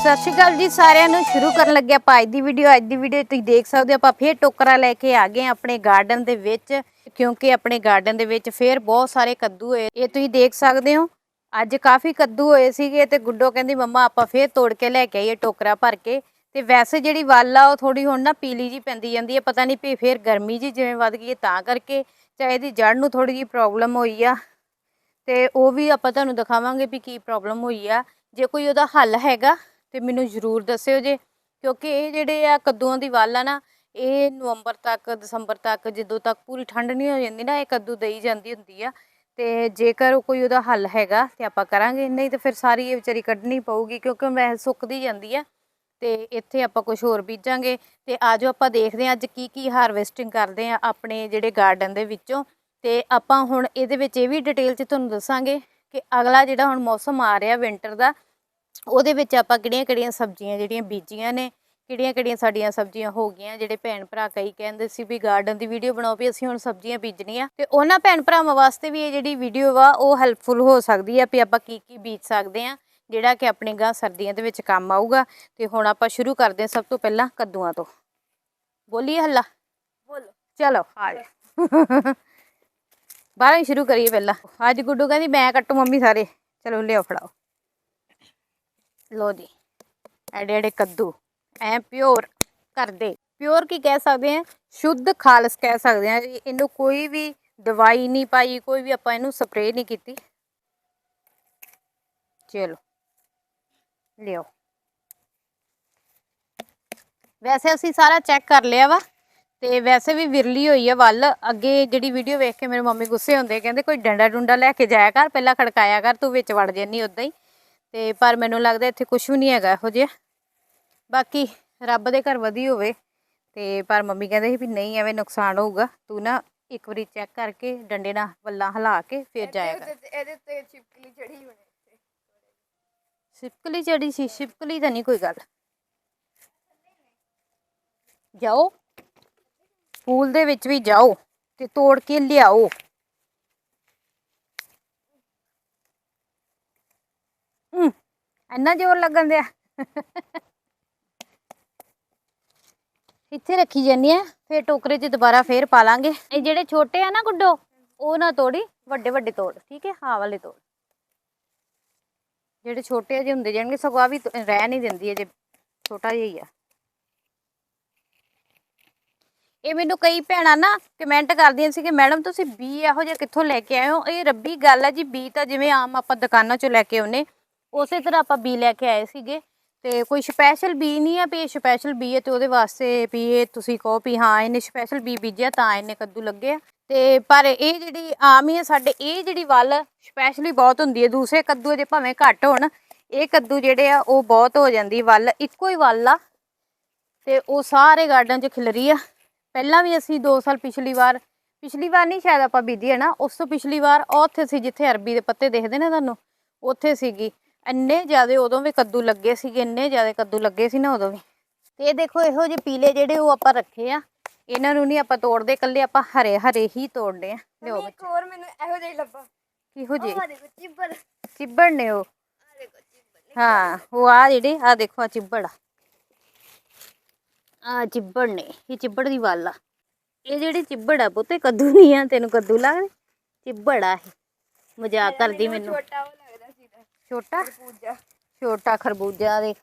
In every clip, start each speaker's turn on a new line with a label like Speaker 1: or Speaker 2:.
Speaker 1: ਸਤਿ ਸ਼੍ਰੀ ਅਕਾਲ ਜੀ, ਸਾਰਿਆਂ ਨੂੰ ਸ਼ੁਰੂ ਕਰਨ ਲੱਗੇ ਆਪਾਂ ਅੱਜ ਦੀ ਵੀਡੀਓ ਅੱਜ ਦੀ ਵੀਡੀਓ ਤੁਸੀਂ ਦੇਖ ਸਕਦੇ ਹੋ, ਆਪਾਂ ਫੇਰ ਟੋਕਰਾ ਲੈ ਕੇ ਆ ਗਏ ਹਾਂ ਆਪਣੇ ਗਾਰਡਨ ਦੇ ਵਿੱਚ, ਕਿਉਂਕਿ ਆਪਣੇ ਗਾਰਡਨ ਦੇ ਵਿੱਚ ਫੇਰ ਬਹੁਤ ਸਾਰੇ ਕੱਦੂ ਹੋਏ। ਇਹ ਤੁਸੀਂ ਦੇਖ ਸਕਦੇ ਹੋ, ਅੱਜ ਕਾਫੀ ਕੱਦੂ ਹੋਏ ਸੀਗੇ ਤੇ ਗੁੱਡੋ ਕਹਿੰਦੀ, ਮੰਮਾ, ਆਪਾਂ ਫੇਰ ਤੋੜ ਕੇ ਲੈ ਕੇ ਆਈਏ ਟੋਕਰਾ ਭਰ ਕੇ। ਤੇ ਵੈਸੇ ਜਿਹੜੀ ਵੱਲ ਆ, ਉਹ ਥੋੜੀ ਹੁਣ ਨਾ ਪੀਲੀ ਜੀ ਪੈਂਦੀ ਜਾਂਦੀ ਹੈ, ਪਤਾ ਨਹੀਂ ਵੀ ਫੇਰ ਗਰਮੀ ਜੀ ਜਿਵੇਂ ਵੱਧ ਗਈ ਹੈ, ਤਾਂ ਕਰਕੇ ਚਾਹੇ ਇਹਦੀ ਜੜ ਨੂੰ ਥੋੜੀ ਜੀ ਪ੍ਰੋਬਲਮ ਹੋਈ ਆ। ਤੇ ਉਹ ਵੀ ਆਪਾਂ ਤੁਹਾਨੂੰ ਦਿਖਾਵਾਂਗੇ ਵੀ ਕੀ ਪ੍ਰੋਬਲਮ ਹੋਈ ਆ। ਜੇ ਕੋਈ ਉਹਦਾ ਹੱਲ ਹੈਗਾ ਤੇ ਮੈਨੂੰ ਜ਼ਰੂਰ ਦੱਸਿਓ ਜੇ, ਕਿਉਂਕਿ ਇਹ ਜਿਹੜੇ ਆ ਕੱਦੂਆਂ ਦੀ ਵੱਲ ਆ ਨਾ, ਇਹ ਨਵੰਬਰ ਤੱਕ, ਦਸੰਬਰ ਤੱਕ ਜਦੋਂ ਤੱਕ ਪੂਰੀ ਠੰਡ ਨਹੀਂ ਹੋ ਜਾਂਦੀ ਨਾ, ਇਹ ਕੱਦੂ ਦਈ ਜਾਂਦੀ ਹੁੰਦੀ ਆ। ਤੇ ਜੇਕਰ ਕੋਈ ਉਹਦਾ ਹੱਲ ਹੈਗਾ ਤੇ ਆਪਾਂ ਕਰਾਂਗੇ, ਨਹੀਂ ਤੇ ਫਿਰ ਸਾਰੀ ਇਹ ਵਿਚਾਰੀ ਕੱਢਣੀ ਪਊਗੀ, ਕਿਉਂਕਿ ਵੈਸੇ ਸੁੱਕਦੀ ਜਾਂਦੀ ਆ। ਤੇ ਇੱਥੇ ਆਪਾਂ ਕੁਝ ਹੋਰ ਬੀਜਾਂਗੇ, ਤੇ ਆਜੋ ਆਪਾਂ ਦੇਖਦੇ ਹਾਂ ਅੱਜ ਕੀ ਕੀ ਹਾਰਵੈਸਟਿੰਗ ਕਰਦੇ ਆ ਆਪਣੇ ਜਿਹੜੇ ਗਾਰਡਨ ਦੇ ਵਿੱਚੋਂ। ਤੇ ਆਪਾਂ ਹੁਣ ਇਹਦੇ ਵਿੱਚ ਇਹ ਵੀ ਡਿਟੇਲ 'ਚ ਤੁਹਾਨੂੰ ਦੱਸਾਂਗੇ ਕਿ ਅਗਲਾ ਜਿਹੜਾ ਹੁਣ ਮੌਸਮ ਆ ਰਿਹਾ ਵਿੰਟਰ ਦਾ ਉਹਦੇ ਵਿੱਚ ਆਪਾਂ ਕਿਹੜੀਆਂ-ਕਿਹੜੀਆਂ ਸਬਜ਼ੀਆਂ ਜਿਹੜੀਆਂ ਬੀਜੀਆਂ ਨੇ ਕਿਹੜੀਆਂ-ਕਿਹੜੀਆਂ ਸਾਡੀਆਂ ਸਬਜ਼ੀਆਂ ਹੋ ਗਈਆਂ ਜਿਹੜੇ ਭੈਣ ਭਰਾ ਕਈ ਕਹਿੰਦੇ ਸੀ ਵੀ ਗਾਰਡਨ ਦੀ ਵੀਡੀਓ ਬਣਾਓ ਵੀ ਅਸੀਂ ਹੁਣ ਸਬਜ਼ੀਆਂ ਬੀਜਣੀਆਂ। ਤੇ ਉਹਨਾਂ ਭੈਣ ਭਰਾਵਾਂ ਵਾਸਤੇ ਵੀ ਇਹ ਜਿਹੜੀ ਵੀਡੀਓ ਵਾ ਉਹ ਹੈਲਪਫੁਲ ਹੋ ਸਕਦੀ ਆ ਵੀ ਆਪਾਂ ਕੀ ਕੀ ਬੀਜ ਸਕਦੇ ਆ ਜਿਹੜਾ ਕਿ ਆਪਣੇ ਗਾਂ ਸਰਦੀਆਂ ਦੇ ਵਿੱਚ ਕੰਮ ਆਊਗਾ। ਤੇ ਹੁਣ ਆਪਾਂ ਸ਼ੁਰੂ ਕਰਦੇ ਹਾਂ ਸਭ ਤੋਂ ਪਹਿਲਾਂ ਕੱਦੂਆਂ ਤੋਂ। ਬੋਲੀਏ ਹੱਲਾ?
Speaker 2: ਬੋਲੋ।
Speaker 1: ਚਲੋ ਆ ਜਾ ਬਾਹਰੋਂ ਹੀ ਸ਼ੁਰੂ ਕਰੀਏ ਪਹਿਲਾਂ। ਅੱਜ ਗੁੱਡੂ ਕਹਿੰਦੀ ਮੈਂ ਕੱਟੂ ਮੰਮੀ ਸਾਰੇ। ਚਲੋ ਲਿਓ ਫੜਾਓ। ਲੋ ਜੀ ਐਡੇ ਐਡੇ ਕੱਦੂ ਐ ਪਿਓਰ ਕਰਦੇ ਪਿਓਰ ਕੀ ਕਹਿ ਸਕਦੇ ਆ ਸ਼ੁੱਧ ਖਾਲਸ ਕਹਿ ਸਕਦੇ ਆ ਇਹਨੂੰ ਕੋਈ ਵੀ ਦਵਾਈ ਨਹੀਂ ਪਾਈ, ਕੋਈ ਵੀ ਆਪਾਂ ਇਹਨੂੰ ਸਪਰੇਅ ਨਹੀਂ ਕੀਤੀ। ਚਲੋ ਲਿਓ ਵੈਸੇ ਅਸੀਂ ਸਾਰਾ ਚੈੱਕ ਕਰ ਲਿਆ ਵਾ, ਤੇ ਵੈਸੇ ਵੀ ਵਿਰਲੀ ਹੋਈ ਆ ਵੱਲ। ਅੱਗੇ ਜਿਹੜੀ ਵੀਡੀਓ ਵੇਖ ਕੇ ਮੇਰੇ ਮੰਮੀ ਗੁੱਸੇ ਹੁੰਦੇ ਕਹਿੰਦੇ ਕੋਈ ਡੰਡਾ ਡੁੰਡਾ ਲੈ ਕੇ ਜਾਇਆ ਕਰ, ਪਹਿਲਾਂ ਖੜਕਾਇਆ ਕਰ, ਤੂੰ ਵਿੱਚ ਵੜ ਜੰਨੀ ਉਦਾਂ ਹੀ। ਤੇ ਪਰ ਮੈਨੂੰ ਲੱਗਦਾ ਇੱਥੇ ਕੁਝ ਵੀ ਨਹੀਂ ਹੈਗਾ ਇਹੋ ਜਿਹਾ। ਬਾਕੀ ਰੱਬ ਦੇ ਘਰ ਵਧੀ ਹੋਵੇ ਤੇ ਪਰ ਮੰਮੀ ਕਹਿੰਦੇ ਸੀ ਵੀ ਨਹੀਂ ਐਵੇਂ ਨੁਕਸਾਨ ਹੋਊਗਾ। ਤੂੰ ਨਾ ਇੱਕ ਵਾਰੀ ਚੈੱਕ ਕਰਕੇ ਡੰਡੇ ਨਾਲ ਵੱਲਾਂ ਹਿਲਾ ਕੇ ਫਿਰ ਕਰ।
Speaker 2: ਇਹਦੇ ਤੇ ਚਿਪਕਲੀ ਚੜੀ ਹੋਣੀ
Speaker 1: ਛਿਪਕਲੀ ਚੜੀ ਸੀ ਛਿਪਕਲੀ ਤਾਂ ਨਹੀਂ ਕੋਈ ਗੱਲ। ਜਾਓ। ਪੂਲ ਦੇ ਵਿੱਚ ਵੀ ਜਾਓ ਤੇ ਤੋੜ ਕੇ ਲਿਆਓ। ਇੰਨਾ ਜ਼ੋਰ ਲੱਗਣ ਦਿਆ। ਇੱਥੇ ਰੱਖੀ ਜਾਨੀ ਆ, ਫੇਰ ਟੋਕਰੇ 'ਚ ਦੁਬਾਰਾ ਫੇਰ ਪਾ ਲਾਂਗੇ। ਇਹ ਜਿਹੜੇ ਛੋਟੇ ਆ ਨਾ ਗੁੱਡੋ, ਉਹ ਨਾ ਤੋੜੀ, ਵੱਡੇ ਵੱਡੇ ਤੋੜ, ਠੀਕ ਹੈ? ਹਾਂ ਵਾਲੇ ਤੋੜ। ਜਿਹੜੇ ਛੋਟੇ ਜਿਹੇ ਹੁੰਦੇ ਜਾਣਗੇ, ਸਗੋਂ ਆ ਵੀ ਰਹਿ ਨਹੀਂ ਦਿੰਦੀ ਹੈ ਜੇ ਛੋਟਾ ਜਿਹਾ ਹੀ ਆ। ਇਹ ਮੈਨੂੰ ਕਈ ਭੈਣਾਂ ਨਾ ਕਮੈਂਟ ਕਰਦੀਆਂ ਸੀ ਕਿ, ਮੈਡਮ, ਤੁਸੀਂ ਬੀ ਇਹੋ ਜਿਹਾ ਕਿੱਥੋਂ ਲੈ ਕੇ ਆਏ ਹੋ? ਇਹ ਰੱਬੀ ਗੱਲ ਹੈ ਜੀ, ਬੀ ਤਾਂ ਜਿਵੇਂ ਆਮ ਆਪਾਂ ਦੁਕਾਨਾਂ ਚੋਂ ਲੈ ਕੇ ਆਉਨੇ ਉਸੇ ਤਰ੍ਹਾਂ ਆਪਾਂ ਬੀ ਲੈ ਕੇ ਆਏ ਸੀਗੇ ਤੇ ਕੋਈ ਸਪੈਸ਼ਲ ਬੀ ਨਹੀਂ ਹੈ ਵੀ ਇਹ ਸਪੈਸ਼ਲ ਬੀ ਹੈ ਤੇ ਉਹਦੇ ਵਾਸਤੇ ਵੀ ਇਹ ਤੁਸੀਂ ਕਹੋ ਵੀ ਹਾਂ, ਇਹਨੇ ਸਪੈਸ਼ਲ ਬੀ ਬੀਜਿਆ ਤਾਂ ਇਹਨੇ ਕੱਦੂ ਲੱਗੇ ਆ ਤੇ ਪਰ ਇਹ ਜਿਹੜੀ ਆਮ ਹੀ ਆ ਸਾਡੇ, ਇਹ ਜਿਹੜੀ ਵੱਲ ਸਪੈਸ਼ਲੀ ਬਹੁਤ ਹੁੰਦੀ ਹੈ ਦੂਸਰੇ ਕੱਦੂ ਜੇ ਭਾਵੇਂ ਘੱਟ ਹੋਣ, ਇਹ ਕੱਦੂ ਜਿਹੜੇ ਆ ਉਹ ਬਹੁਤ ਹੋ ਜਾਂਦੀ ਵੱਲ, ਇੱਕੋ ਹੀ ਵੱਲ ਆ। ਤੇ ਉਹ ਸਾਰੇ ਗਾਰਡਨ 'ਚ ਖਿਲਰੀ ਆ। ਪਹਿਲਾਂ ਵੀ ਅਸੀਂ 2 ਸਾਲ ਪਿਛਲੀ ਵਾਰ ਪਿਛਲੀ ਵਾਰ ਨਹੀਂ ਸ਼ਾਇਦ ਆਪਾਂ ਬੀਜੀ ਹੈ ਨਾ, ਉਸ ਤੋਂ ਪਿਛਲੀ ਵਾਰ ਉਹ ਉੱਥੇ ਸੀ ਜਿੱਥੇ ਅਰਬੀ ਦੇ ਪੱਤੇ ਦੇਖਦੇ ਨੇ ਤੁਹਾਨੂੰ, ਉੱਥੇ ਸੀਗੀ। ਇੰਨੇ ਜ਼ਿਆਦੇ ਉਦੋਂ ਵੀ ਕੱਦੂ ਲੱਗੇ ਸੀਗੇ ਇੰਨੇ ਜ਼ਿਆਦੇ ਕੱਦੂ ਲੱਗੇ ਸੀ ਨਾ ਉਦੋਂ ਵੀ। ਤੇ ਇਹ ਦੇਖੋ ਇਹੋ ਜਿਹੇ ਪੀਲੇ ਜਿਹੜੇ ਉਹ ਆਪਾਂ ਰੱਖੇ ਆ। ਇਹਨਾਂ ਨੂੰ ਨਹੀਂ ਆਪਾਂ ਤੋੜਦੇ ਇਕੱਲੇ ਆਪਾਂ ਹਰੇ ਹਰੇ ਹੀ ਤੋੜਦੇ ਆ। ਲਿਓ
Speaker 2: ਇੱਕ ਹੋਰ ਮੈਨੂੰ ਇਹੋ ਜਿਹਾ ਹੀ ਲੱਭਾ।
Speaker 1: ਕਿਹੋ ਜਿਹੇ?
Speaker 2: ਦੇਖੋ ਚਿੱਬੜ।
Speaker 1: ਚਿੱਬੜ ਨੇ ਉਹ। ਹਾਂ ਉਹ ਆ ਜਿਹੜੇ ਆ ਦੇਖੋ ਆ ਚਿੱਬੜ ਆ। ਆ ਚਿੱਬੜ ਨੇ ਇਹ ਚਿੱਬੜ ਦੀ ਵੱਲ ਆ। ਇਹ ਜਿਹੜੀ ਚਿੱਬੜ ਆ ਪੁੱਤੇ ਕੱਦੂ ਨਹੀਂ ਆ ਤੈਨੂੰ ਕੱਦੂ ਲੱਗਦੇ? ਚਿੱਬੜ ਆ ਇਹ। ਮਜ਼ਾਕ ਕਰਦੀ ਮੈਨੂੰ
Speaker 2: ਛੋਟਾ? ਉਹ ਲੱਗਦਾ ਸੀਗਾ
Speaker 1: ਛੋਟਾ
Speaker 2: ਪੂਜਾ
Speaker 1: ਛੋਟਾ ਖਰਬੂਜਾ ਦੇ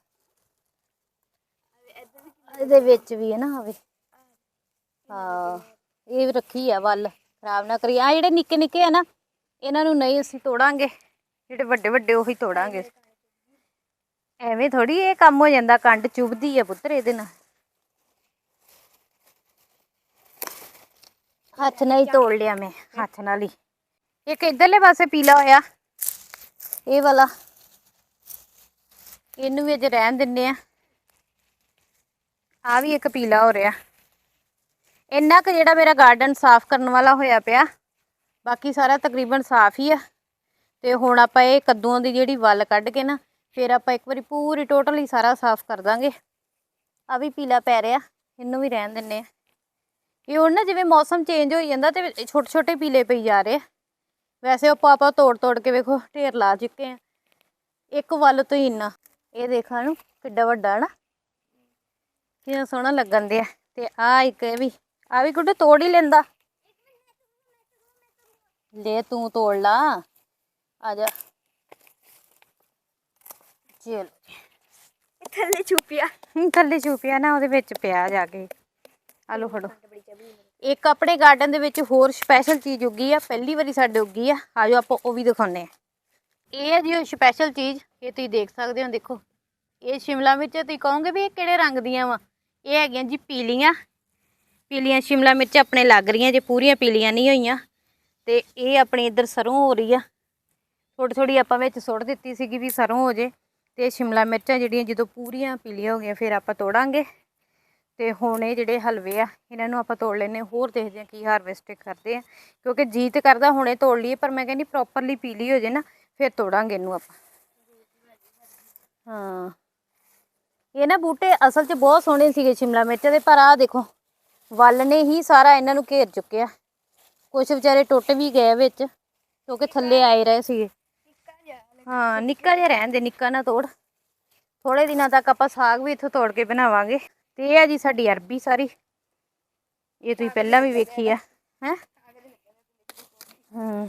Speaker 1: ਇਹਦੇ ਵਿੱਚ ਵੀ ਹੈ ਨਾ ਆਵੇ ਹਾਂ ਇਹ ਵੀ ਰੱਖੀ ਆ। ਵੱਲ। ਖਰਾਬ ਨਾ ਕਰੀ ਆ ਜਿਹੜੇ ਨਿੱਕੇ ਨਿੱਕੇ ਆ ਨਾ ਇਹਨਾਂ ਨੂੰ ਨਹੀਂ ਅਸੀਂ ਤੋੜਾਂਗੇ। ਜਿਹੜੇ ਵੱਡੇ ਵੱਡੇ ਉਹੀ ਤੋੜਾਂਗੇ। ਐਵੇਂ ਥੋੜੀ ਇਹ ਕੰਮ ਹੋ ਜਾਂਦਾ ਕੰਡ ਚੁੱਭਦੀ ਆ ਪੁੱਤਰ ਇਹਦੇ ਨਾਲ। ਹੱਥ ਨਾਲ ਹੀ ਤੋੜ ਲਿਆ ਮੈਂ ਹੱਥ ਨਾਲ ਹੀ। ਇੱਕ ਇਧਰਲੇ ਪਾਸੇ ਪੀਲਾ ਹੋਇਆ। ਇਹ ਵਾਲਾ। ਇਹਨੂੰ ਵੀ ਅਜੇ ਰਹਿਣ ਦਿੰਨੇ ਆ। ਆ ਵੀ ਇੱਕ ਪੀਲਾ ਹੋ ਰਿਹਾ। ਇੰਨਾ ਕੁ ਜਿਹੜਾ ਮੇਰਾ ਗਾਰਡਨ ਸਾਫ਼ ਕਰਨ ਵਾਲਾ ਹੋਇਆ ਪਿਆ, ਬਾਕੀ ਸਾਰਾ ਤਕਰੀਬਨ ਸਾਫ਼ ਹੀ ਆ। ਤੇ ਹੁਣ ਆਪਾਂ ਇਹ ਕੱਦੂਆਂ ਦੀ ਜਿਹੜੀ ਵੱਲ ਕੱਢ ਕੇ ਨਾ, ਫਿਰ ਆਪਾਂ ਇੱਕ ਵਾਰੀ ਪੂਰੀ ਟੋਟਲੀ ਸਾਰਾ ਸਾਫ਼ ਕਰ ਦਾਂਗੇ। ਆ ਵੀ ਪੀਲਾ ਪੈ ਰਿਹਾ, ਇਹਨੂੰ ਵੀ ਰਹਿਣ ਦਿੰਨੇ ਆ। ਇਹ ਹੁਣ ਨਾ ਜਿਵੇਂ ਮੌਸਮ ਚੇਂਜ ਹੋਈ ਜਾਂਦਾ ਤੇ ਛੋਟੇ ਛੋਟੇ ਪੀਲੇ ਪਈ ਜਾ ਰਹੇ ਆ। ਵੈਸੇ ਉਹ ਪਾਪਾ ਤੋੜ ਤੋੜ ਕੇ ਵੇਖੋ ਢੇਰ ਲਾ ਚੁੱਕੇ ਆ। ਇੱਕ ਵੱਲ ਤੋਂ ਹੀ ਇੰਨਾ। ਇਹ ਦੇਖਾਂ ਨੂੰ ਕਿੱਡਾ ਵੱਡਾ ਨਾ। ਕਿੰਨਾ ਸੋਹਣਾ ਲੱਗਣ ਦਿਆ। ਤੇ ਆ ਇੱਕ ਇਹ ਵੀ। ਆ ਵੀ ਗੁੱਡ ਤੋੜ ਹੀ ਲੈਂਦਾ। ਲੈ ਤੂੰ ਤੋੜ ਲਾ। ਆ ਜਾ। ਚਲ।
Speaker 2: ਥੱਲੇ ਛੁਪਿਆ
Speaker 1: ਥੱਲੇ ਛੁਪਿਆ ਨਾ ਉਹਦੇ ਵਿੱਚ ਪਿਆ ਜਾ ਕੇ। ਆ ਲੋ ਫੜੋ। ਇੱਕ ਆਪਣੇ ਗਾਰਡਨ ਦੇ ਵਿੱਚ ਹੋਰ ਸਪੈਸ਼ਲ ਚੀਜ਼ ਉੱਗੀ ਆ, ਪਹਿਲੀ ਵਾਰੀ ਸਾਡੇ ਉੱਗੀ ਆ, ਆਜੋ ਆਪਾਂ ਉਹ ਵੀ ਦਿਖਾਉਨੇ ਆ ਇਹ ਹੈ ਜੀ ਉਹ ਸਪੈਸ਼ਲ ਚੀਜ਼, ਇਹ ਤੁਸੀਂ ਦੇਖ ਸਕਦੇ ਹੋ, ਦੇਖੋ। ਇਹ ਸ਼ਿਮਲਾ ਮਿਰਚ, ਤੁਸੀਂ ਕਹੋਗੇ ਵੀ ਇਹ ਕਿਹੜੇ ਰੰਗ ਦੀਆਂ ਵਾ? ਇਹ ਹੈਗੀਆਂ ਜੀ ਪੀਲੀਆਂ। ਪੀਲੀਆਂ ਸ਼ਿਮਲਾ ਮਿਰਚ ਆਪਣੇ ਲੱਗ ਰਹੀਆਂ, ਜੇ ਪੂਰੀਆਂ ਪੀਲੀਆਂ ਨਹੀਂ ਹੋਈਆਂ। ਤੇ ਇਹ ਆਪਣੀ ਇੱਧਰ ਸਰੋਂ ਹੋ ਰਹੀ ਆ। ਥੋੜੀ ਥੋੜੀ ਆਪਾਂ ਵਿੱਚ ਸੁੱਟ ਦਿੱਤੀ ਸੀਗੀ ਵੀ ਸਰੋਂ ਹੋ ਜੇ। ਤੇ ਸ਼ਿਮਲਾ ਮਿਰਚਾਂ ਜਿਹੜੀਆਂ ਜਦੋਂ ਪੂਰੀਆਂ ਪੀਲੀਆਂ ਹੋ ਗਈਆਂ, ਫਿਰ ਆਪਾਂ ਤੋੜਾਂਗੇ। ਤੇ ਹੁਣ ਇਹ ਜਿਹੜੇ ਹਲਵੇ ਆ, ਇਹਨਾਂ ਨੂੰ ਆਪਾਂ ਤੋੜ ਲੈਨੇ ਹੋਰ ਦੇਖਦੇ ਆ ਕੀ ਹਾਰਵੈਸਟ ਕਰਦੇ ਆ। ਕਿਉਂਕਿ ਜੀਤ ਕਰਦਾ ਹੁਣੇ ਤੋੜ ਲਈਏ, ਪਰ ਮੈਂ ਕਹਿੰਦੀ ਪ੍ਰੋਪਰਲੀ ਪੀਲੀ ਹੋ ਜੇ ਨਾ, ਫਿਰ ਤੋੜਾਂਗੇ ਇਹਨੂੰ ਆਪਾਂ। ਹਾਂ। ਇਹ ਨਾ ਬੂਟੇ ਅਸਲ 'ਚ ਬਹੁਤ ਸੋਹਣੇ ਸੀਗੇ ਸ਼ਿਮਲਾ ਮਿਰਚ ਦੇ, ਪਰ ਆਹ ਦੇਖੋ, ਵੱਲ ਨੇ ਹੀ ਸਾਰਾ ਇਹਨਾਂ ਨੂੰ ਘੇਰ ਚੁੱਕਿਆ। ਕੁਝ ਵਿਚਾਰੇ ਟੁੱਟ ਵੀ ਗਏ ਵਿੱਚ, ਕਿਉਂਕਿ ਥੱਲੇ ਆਏ ਰਹੇ ਸੀਗੇ। ਹਾਂ, ਨਿੱਕਾ ਜਿਹਾ ਰਹਿਣ ਦੇ, ਨਿੱਕਾ ਨਾ ਤੋੜ। ਥੋੜੇ ਦਿਨਾਂ ਤੱਕ ਆਪਾਂ ਸਾਗ ਵੀ ਇੱਥੋਂ ਤੋੜ ਕੇ ਬਣਾਵਾਂਗੇ। ਤੇ ਇਹ ਆ ਜੀ ਸਾਡੀ ਅਰਬੀ ਸਾਰੀ। ਇਹ ਤੁਸੀਂ ਪਹਿਲਾਂ ਵੀ ਵੇਖੀ ਆ, ਹੈ? ਹੂੰ,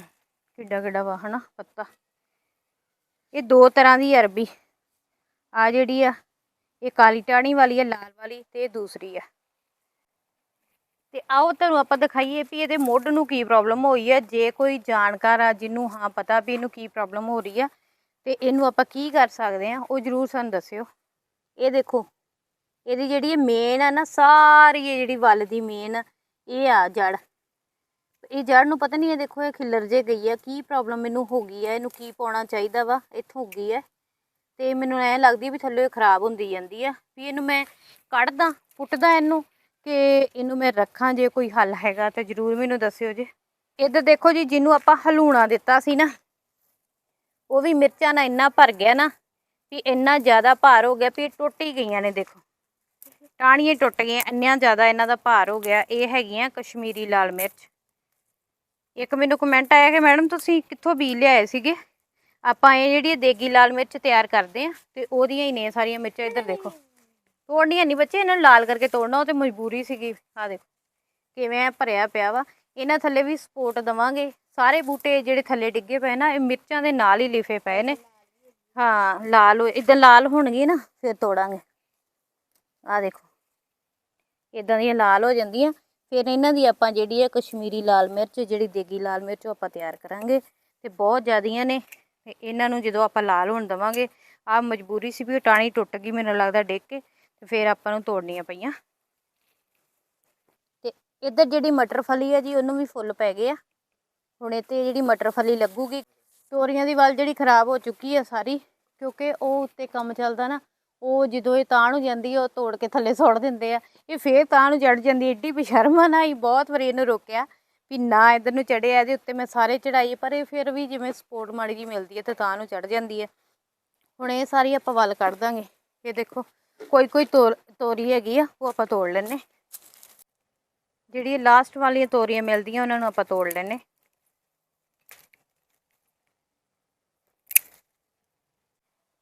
Speaker 1: ਕਿੱਡਾ ਕਿੱਡਾ ਵਾ, ਹਨਾ, ਪੱਤਾ। ਇਹ ਦੋ ਤਰ੍ਹਾਂ ਦੀ ਅਰਬੀ। ਆ ਜਿਹੜੀ ਆ, ਇਹ ਕਾਲੀ ਟਾਣੀ ਵਾਲੀ ਆ, ਲਾਲ ਵਾਲੀ ਤੇ ਇਹ ਦੂਸਰੀ ਆ। ਤੇ ਆਓ ਤੁਹਾਨੂੰ ਆਪਾਂ ਦਿਖਾਈਏ ਵੀ ਇਹਦੇ ਮੁੱਢ ਨੂੰ ਕੀ ਪ੍ਰੋਬਲਮ ਹੋਈ ਹੈ ਜੇ ਕੋਈ ਜਾਣਕਾਰ ਆ, ਜਿਹਨੂੰ ਹਾਂ ਪਤਾ ਵੀ ਇਹਨੂੰ ਕੀ ਪ੍ਰੋਬਲਮ ਹੋ ਰਹੀ ਆ, ਤੇ ਇਹਨੂੰ ਆਪਾਂ ਕੀ ਕਰ ਸਕਦੇ ਆ, ਉਹ ਜਰੂਰ ਸਾਨੂੰ ਦੱਸਿਓ। ਇਹ ਦੇਖੋ ਇਹਦੀ ਜਿਹੜੀ ਮੇਨ ਆ ਨਾ, ਸਾਰੀ ਇਹ ਜਿਹੜੀ ਵੱਲ ਦੀ ਮੇਨ ਇਹ ਆ ਜੜ ਇਹ ਜੜ ਨੂੰ ਪਤਾ ਨਹੀਂ, ਇਹ ਦੇਖੋ, ਇਹ ਖਿੱਲਰ ਜੇ ਗਈ ਆ। ਕੀ ਪ੍ਰੋਬਲਮ ਮੈਨੂੰ ਹੋ ਗਈ ਆ, ਇਹਨੂੰ ਕੀ ਪਾਉਣਾ ਚਾਹੀਦਾ ਵਾ? ਇੱਥੋਂ ਗਈ ਆ। ਤੇ ਮੈਨੂੰ ਐ ਲੱਗਦੀ ਵੀ ਥੱਲੇ ਖਰਾਬ ਹੁੰਦੀ ਜਾਂਦੀ ਆ। ਵੀ ਇਹਨੂੰ ਮੈਂ ਕੱਢਦਾ ਪੁੱਟਦਾ ਇਹਨੂੰ, ਕਿ ਇਹਨੂੰ ਮੈਂ ਰੱਖਾਂ ਜੇ ਕੋਈ ਹੱਲ ਹੈਗਾ ਤਾਂ ਜਰੂਰ ਮੈਨੂੰ ਦੱਸਿਓ ਜੀ। ਇੱਧਰ ਦੇਖੋ ਜੀ, ਜਿਹਨੂੰ ਆਪਾਂ ਹਲੂਣਾ ਦਿੱਤਾ ਸੀ ਨਾ, ਉਹ ਵੀ ਮਿਰਚਾਂ ਨਾਲ ਇੰਨਾ ਭਰ ਗਿਆ ਨਾ, ਵੀ ਇੰਨਾ ਜ਼ਿਆਦਾ ਭਾਰ ਹੋ ਗਿਆ ਵੀ ਇਹ ਟੁੱਟ ਹੀ ਗਈਆਂ ਨੇ, ਦੇਖੋ। ਟਾਹਣੀਆਂ ਟੁੱਟ ਗਈਆਂ ਇੰਨਾ ਜ਼ਿਆਦਾ ਇਹਨਾਂ ਦਾ ਭਾਰ ਹੋ ਗਿਆ। ਇਹ ਹੈਗੀਆਂ ਕਸ਼ਮੀਰੀ ਲਾਲ ਮਿਰਚ। ਇੱਕ ਮੈਨੂੰ ਕਮੈਂਟ ਆਇਆ ਕਿ ਮੈਡਮ ਤੁਸੀਂ ਕਿੱਥੋਂ ਬੀਜ ਲਿਆਏ ਸੀਗੇ? ਆਪਾਂ ਇਹ ਜਿਹੜੀ ਦੇਗੀ ਲਾਲ ਮਿਰਚ ਤਿਆਰ ਕਰਦੇ ਆ ਤੇ ਉਹਦੀਆਂ ਹੀ ਨੇ ਸਾਰੀਆਂ ਮਿਰਚਾਂ। ਇੱਧਰ ਦੇਖੋ। ਤੋੜਨੀਆਂ ਨਹੀਂ ਬੱਚੇ, ਇਹਨਾਂ ਨੂੰ ਲਾਲ ਕਰਕੇ ਤੋੜਨਾ, ਉਹ ਤੇ ਮਜਬੂਰੀ ਸੀਗੀ। ਆ ਦੇਖੋ, ਕਿਵੇਂ ਭਰਿਆ ਪਿਆ ਵਾ। ਇਹਨਾਂ ਥੱਲੇ ਵੀ ਸਪੋਰਟ ਦਵਾਂਗੇ। ਸਾਰੇ ਬੂਟੇ ਜਿਹੜੇ ਥੱਲੇ ਡਿੱਗੇ ਪਏ ਨਾ, ਇਹ ਮਿਰਚਾਂ ਦੇ ਨਾਲ ਹੀ ਲਿਫੇ ਪਏ ਨੇ। ਹਾਂ, ਲਾਲ ਇਦਾਂ ਲਾਲ ਹੋਣਗੇ ਨਾ, ਫਿਰ ਤੋੜਾਂਗੇ। ਆ ਦੇਖੋ। ਇਦਾਂ ਦੀਆਂ ਲਾਲ ਹੋ ਜਾਂਦੀਆਂ, ਫਿਰ ਇਹਨਾਂ ਦੀ ਆਪਾਂ ਜਿਹੜੀ ਹੈ ਕਸ਼ਮੀਰੀ ਲਾਲ ਮਿਰਚ, ਜਿਹੜੀ ਦੇਗੀ ਲਾਲ ਮਿਰਚ ਉਹ ਆਪਾਂ ਤਿਆਰ ਕਰਾਂਗੇ। ਤੇ ਬਹੁਤ ਜ਼ਿਆਦੀਆਂ ਨੇ, ਤੇ ਇਹਨਾਂ ਨੂੰ ਜਦੋਂ ਆਪਾਂ ਲਾਲ ਹੋਣ ਦਵਾਂਗੇ ਆ ਮਜਬੂਰੀ ਸੀ ਵੀ ਉਹ ਟਾਣੀ ਟੁੱਟ ਗਈ, ਮੈਨੂੰ ਲੱਗਦਾ ਡਿੱਗ ਕੇ, ਤੇ ਫਿਰ ਆਪਾਂ ਨੂੰ ਤੋੜਨੀਆਂ ਪਈਆਂ। ਤੇ ਇੱਧਰ ਜਿਹੜੀ ਮਟਰ ਫਲੀ ਹੈ ਜੀ, ਉਹਨੂੰ ਵੀ ਫੁੱਲ ਪੈ ਗਏ ਆ। ਹੁਣ ਇਹ ਤੇ ਜਿਹੜੀ ਮਟਰ ਫਲੀ ਲੱਗੂਗੀ, ਤੋਰੀਆਂ ਦੀ ਵੱਲ ਜਿਹੜੀ ਖਰਾਬ ਹੋ ਚੁੱਕੀ ਆ ਸਾਰੀ, ਕਿਉਂਕਿ ਉਹ ਉੱਤੇ ਕੰਮ ਚੱਲਦਾ ਨਾ ਉਹ ਜਦੋਂ ਇਹ ਤਾਂ ਨੂੰ ਜਾਂਦੀ ਆ, ਉਹ ਤੋੜ ਕੇ ਥੱਲੇ ਸੁੱਟ ਦਿੰਦੇ ਆ। ਇਹ ਫੇਰ ਤਾਂ ਨੂੰ ਚੜ ਜਾਂਦੀ ਏਡੀ ਬੇਸ਼ਰਮ ਆ ਨਾ ਹੀ ਬਹੁਤ ਵਾਰੀ ਇਹਨੂੰ ਰੋਕਿਆ ਵੀ ਨਾ ਇਧਰ ਨੂੰ ਚੜਿਆ ਇਹਦੇ ਉੱਤੇ ਮੈਂ ਸਾਰੇ ਚੜਾਈ ਪਰ ਇਹ ਫਿਰ ਵੀ ਜਿਵੇਂ ਸਪੋਰਟ ਮਾੜੀ ਜੀ ਮਿਲਦੀ ਹੈ ਤੇ ਤਾਂ ਨੂੰ ਚੜ ਜਾਂਦੀ ਹੈ ਹੁਣ ਇਹ ਸਾਰੀ ਆਪਾਂ ਵੱਲ ਕੱਢ ਦਾਂਗੇ। ਇਹ ਦੇਖੋ, ਕੋਈ ਕੋਈ ਤੋਰ, ਤੋਰੀ ਹੈਗੀ ਆ, ਉਹ ਆਪਾਂ ਤੋੜ ਲੈਨੇ ਜਿਹੜੀ ਲਾਸਟ ਵਾਲੀਆਂ ਤੋਰੀਆਂ ਮਿਲਦੀਆਂ, ਉਹਨਾਂ ਨੂੰ ਆਪਾਂ ਤੋੜ ਲੈਨੇ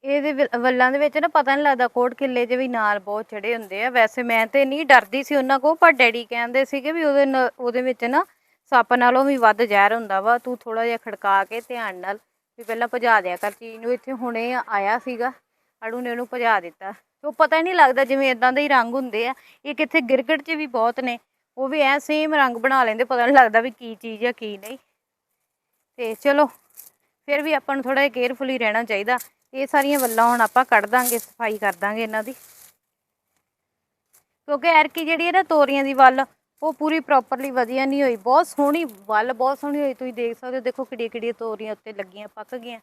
Speaker 1: ਇਹਦੇ ਵਿ- ਵੱਲਾਂ ਦੇ ਵਿੱਚ ਨਾ ਪਤਾ ਨਹੀਂ ਲੱਗਦਾ ਕੋਟ ਕਿੱਲੇ 'ਚ ਵੀ ਨਾਲ ਬਹੁਤ ਚੜੇ ਹੁੰਦੇ ਆ। ਵੈਸੇ ਮੈਂ ਤੇ ਨਹੀਂ ਡਰਦੀ ਸੀ ਉਹਨਾਂ ਕੋ ਪਰ ਡੈਡੀ ਕਹਿੰਦੇ ਸੀਗੇ ਵੀ ਉਹਦੇ ਨਾਲ ਉਹਦੇ ਵਿੱਚ ਨਾ ਸੱਪ ਨਾਲੋਂ ਵੀ ਵੱਧ ਜ਼ਹਿਰ ਹੁੰਦਾ ਵਾ। ਤੂੰ ਥੋੜਾ ਜਿਹਾ ਖੜਕਾ ਕੇ ਧਿਆਨ ਨਾਲ ਵੀ ਪਹਿਲਾਂ ਭਜਾ ਦਿਆ ਕਰ। ਚੀਜ਼ ਨੂੰ ਇੱਥੇ ਹੁਣੇ ਆਇਆ ਸੀਗਾ, ਅੜੂ ਨੇ ਉਹਨੂੰ ਭਜਾ ਦਿੱਤਾ। ਉਹ ਪਤਾ ਹੀ ਨਹੀਂ ਲੱਗਦਾ ਜਿਵੇਂ ਇਦਾਂ ਦੇ ਹੀ ਰੰਗ ਹੁੰਦੇ ਆ। ਇਹ ਕਿੱਥੇ ਗਿਰਗਟ 'ਚ ਵੀ ਬਹੁਤ ਨੇ, ਉਹ ਵੀ ਐ ਸੇਮ ਰੰਗ ਬਣਾ ਲੈਂਦੇ, ਪਤਾ ਨਹੀਂ ਲੱਗਦਾ ਵੀ ਕੀ ਚੀਜ਼ ਆ, ਕੀ ਨਹੀਂ। ਤੇ ਚਲੋ, ਫਿਰ ਵੀ ਆਪਾਂ ਨੂੰ ਥੋੜਾ ਜਿਹਾ ਕੇਅਰਫੁਲੀ ਰਹਿਣਾ ਚਾਹੀਦਾ। ਇਹ ਸਾਰੀਆਂ ਵੱਲਾਂ ਹੁਣ ਆਪਾਂ ਕੱਢ ਦਾਂਗੇ, ਸਫ਼ਾਈ ਕਰ ਦਾਂਗੇ ਇਹਨਾਂ ਦੀ। ਕਿਉਂਕਿ ਐਰਕੀ ਜਿਹੜੀ ਹੈ ਨਾ ਤੋਰੀਆਂ ਦੀ ਵੱਲ, ਉਹ ਪੂਰੀ ਪ੍ਰੋਪਰਲੀ ਵਧੀਆ ਨਹੀਂ ਹੋਈ। ਬਹੁਤ ਸੋਹਣੀ ਵੱਲ, ਬਹੁਤ ਸੋਹਣੀ ਹੋਈ। ਤੁਸੀਂ ਦੇਖ ਸਕਦੇ ਹੋ, ਦੇਖੋ ਕਿੱਡੀਆਂ ਕਿੱਡੀਆਂ ਤੋਰੀਆਂ ਉੱਤੇ ਲੱਗੀਆਂ, ਪੱਕ ਗਈਆਂ।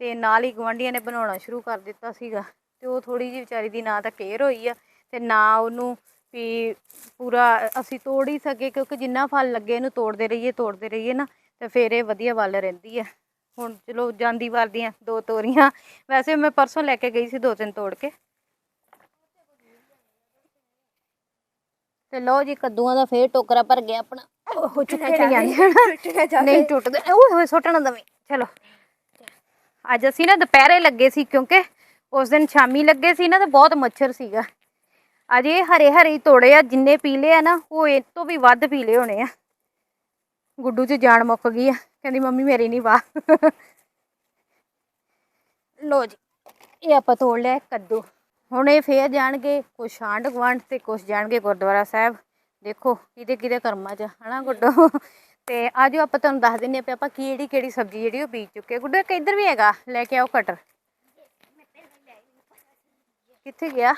Speaker 1: ਤੇ ਨਾਲ ਹੀ ਗਵਾਂਢੀਆਂ ਨੇ ਬਣਾਉਣਾ ਸ਼ੁਰੂ ਕਰ ਦਿੱਤਾ ਸੀਗਾ। ਤੇ ਉਹ ਥੋੜੀ ਜਿਹੀ ਵਿਚਾਰੀ ਦੀ ਨਾ ਤਾਂ ਕੇਅਰ ਹੋਈ ਆ। ਤੇ ਨਾ ਉਹਨੂੰ ਵੀ ਪੂਰਾ ਅਸੀਂ ਤੋੜ ਹੀ ਸਕੇ, ਕਿਉਂਕਿ ਜਿੰਨਾ ਫਲ ਲੱਗੇ ਇਹਨੂੰ ਤੋੜਦੇ ਰਹੀਏ ਤੋੜਦੇ ਰਹੀਏ ਨਾ। ਤੇ ਫਿਰ ਇਹ ਵਧੀਆ ਵੱਲ ਰਹਿੰਦੀ ਆ। ਹੁਣ ਚਲੋ ਜਾਂਦੀ ਵਾਰ ਦੀਆਂ ਦੋ ਤੋਰੀਆਂ। ਵੈਸੇ ਮੈਂ ਪਰਸੋਂ ਲੈ ਕੇ ਗਈ ਸੀ ਦੋ ਤਿੰਨ ਤੋੜ ਕੇ। ਤੇ ਲਓ ਜੀ ਕੱਦੂਆਂ ਦਾ ਫੇਰ ਟੋਕਰਾ ਭਰ ਗਿਆ ਆਪਣਾ। ਉਹ ਚੁੱਕੇ ਨਹੀਂ ਜਾਂਦੇ ਨਹੀਂ ਟੁੱਟਦੇ। ਓਏ ਹੋਏ ਸੁੱਟਣ ਦਵੇਂ ਚਲੋ। ਅੱਜ ਅਸੀਂ ਨਾ ਦੁਪਹਿਰੇ ਲੱਗੇ ਸੀ ਕਿਉਂਕਿ ਉਸ ਦਿਨ ਸ਼ਾਮੀ ਲੱਗੇ ਸੀ ਨਾ ਤੇ ਬਹੁਤ ਮੱਛਰ ਸੀਗਾ। ਅਜੇ ਹਰੇ ਹਰੇ ਹੀ ਤੋੜੇ ਆ ਜਿੰਨੇ ਪੀਲੇ ਆ ਨਾ ਉਹ ਇਹ ਤੋਂ ਵੀ ਵੱਧ ਪੀਲੇ ਹੋਣੇ ਆ। ਗੁੱਡੂ 'ਚ ਜਾਨ ਮੁੱਕ ਗਈ ਆ। ਕਹਿੰਦੀ ਮੰਮੀ ਮੇਰੀ ਨਹੀਂ ਵਾਹ। ਲੋ ਜੀ ਇਹ ਆਪਾਂ ਤੋੜ ਲਿਆ ਕੱਦੂ। ਹੁਣ ਇਹ ਫੇਰ ਜਾਣਗੇ ਕੁਛ ਆਂਢ ਗੁਆਂਢ ਤੇ ਕੁਛ ਜਾਣਗੇ ਗੁਰਦੁਆਰਾ ਸਾਹਿਬ। ਦੇਖੋ ਕਿਹਦੇ ਕਿਹਦੇ ਕਰਮਾਂ 'ਚ ਹਨਾ ਗੁੱਡੋ? ਤੇ ਆਜੋ ਆਪਾਂ ਤੁਹਾਨੂੰ ਦੱਸ ਦਿੰਨੇ ਆ ਆਪਾਂ ਕਿਹੜੀ ਕਿਹੜੀ ਸਬਜ਼ੀ ਜਿਹੜੀ ਉਹ ਬੀਜ ਚੁੱਕੇ। ਗੁੱਡੋ ਇੱਕ ਇੱਧਰ ਵੀ ਹੈਗਾ ਲੈ ਕੇ ਆਓ ਕਟਰ। ਕਿੱਥੇ ਗਿਆ?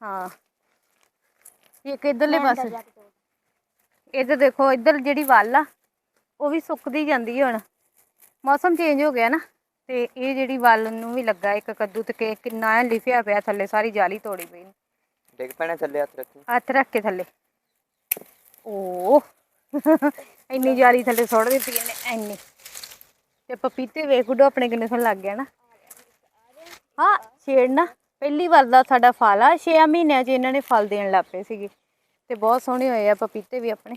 Speaker 1: ਹਾਂ। ਇੱਕ ਇਧਰਲੇ ਪਾਸੇ। ਇੱਧਰ ਦੇਖੋ ਇੱਧਰ ਜਿਹੜੀ ਵੱਲ ਆ ਉਹ ਵੀ ਸੁੱਕਦੀ ਜਾਂਦੀ ਹੁਣ। ਮੌਸਮ ਚੇਂਜ ਹੋ ਗਿਆ ਨਾ ਤੇ ਇਹ ਜਿਹੜੀ ਵੱਲ ਨੂੰ ਵੀ ਲੱਗਾ ਇੱਕ ਕੱਦੂ ਤੇ ਕਿ- ਕਿੰਨਾ ਲਿਫਿਆ ਪਿਆ ਥੱਲੇ ਸਾਰੀ ਜਾਲੀ ਤੋੜੀ ਪਈ ਨੇ।
Speaker 3: ਡਿੱਗ ਪੈਣਾ ਥੱਲੇ ਹੱਥ ਰੱਖੀ।
Speaker 1: ਹੱਥ ਰੱਖ ਕੇ ਥੱਲੇ। ਓ ਇੰਨੀ ਜਾਲੀ ਥੱਲੇ ਸੁੱਟ ਦਿੱਤੀ ਇਹਨੇ ਇੰਨੀ। ਤੇ ਪਪੀਤੇ ਵੇਖ ਗੁੱਡੋ ਆਪਣੇ ਕਿੰਨੇ ਸੋਹਣੇ ਲੱਗ ਗਿਆ ਨਾ। ਹਾਂ ਛੇੜਨਾ ਪਹਿਲੀ ਵਾਰ ਦਾ ਸਾਡਾ ਫਲ ਆ 6 ਮਹੀਨਿਆਂ 'ਚ ਇਹਨਾਂ ਨੇ ਫਲ ਦੇਣ ਲੱਗ ਪਏ ਸੀਗੇ। ਤੇ ਬਹੁਤ ਸੋਹਣੇ ਹੋਏ ਆ ਪਪੀਤੇ ਵੀ ਆਪਣੇ।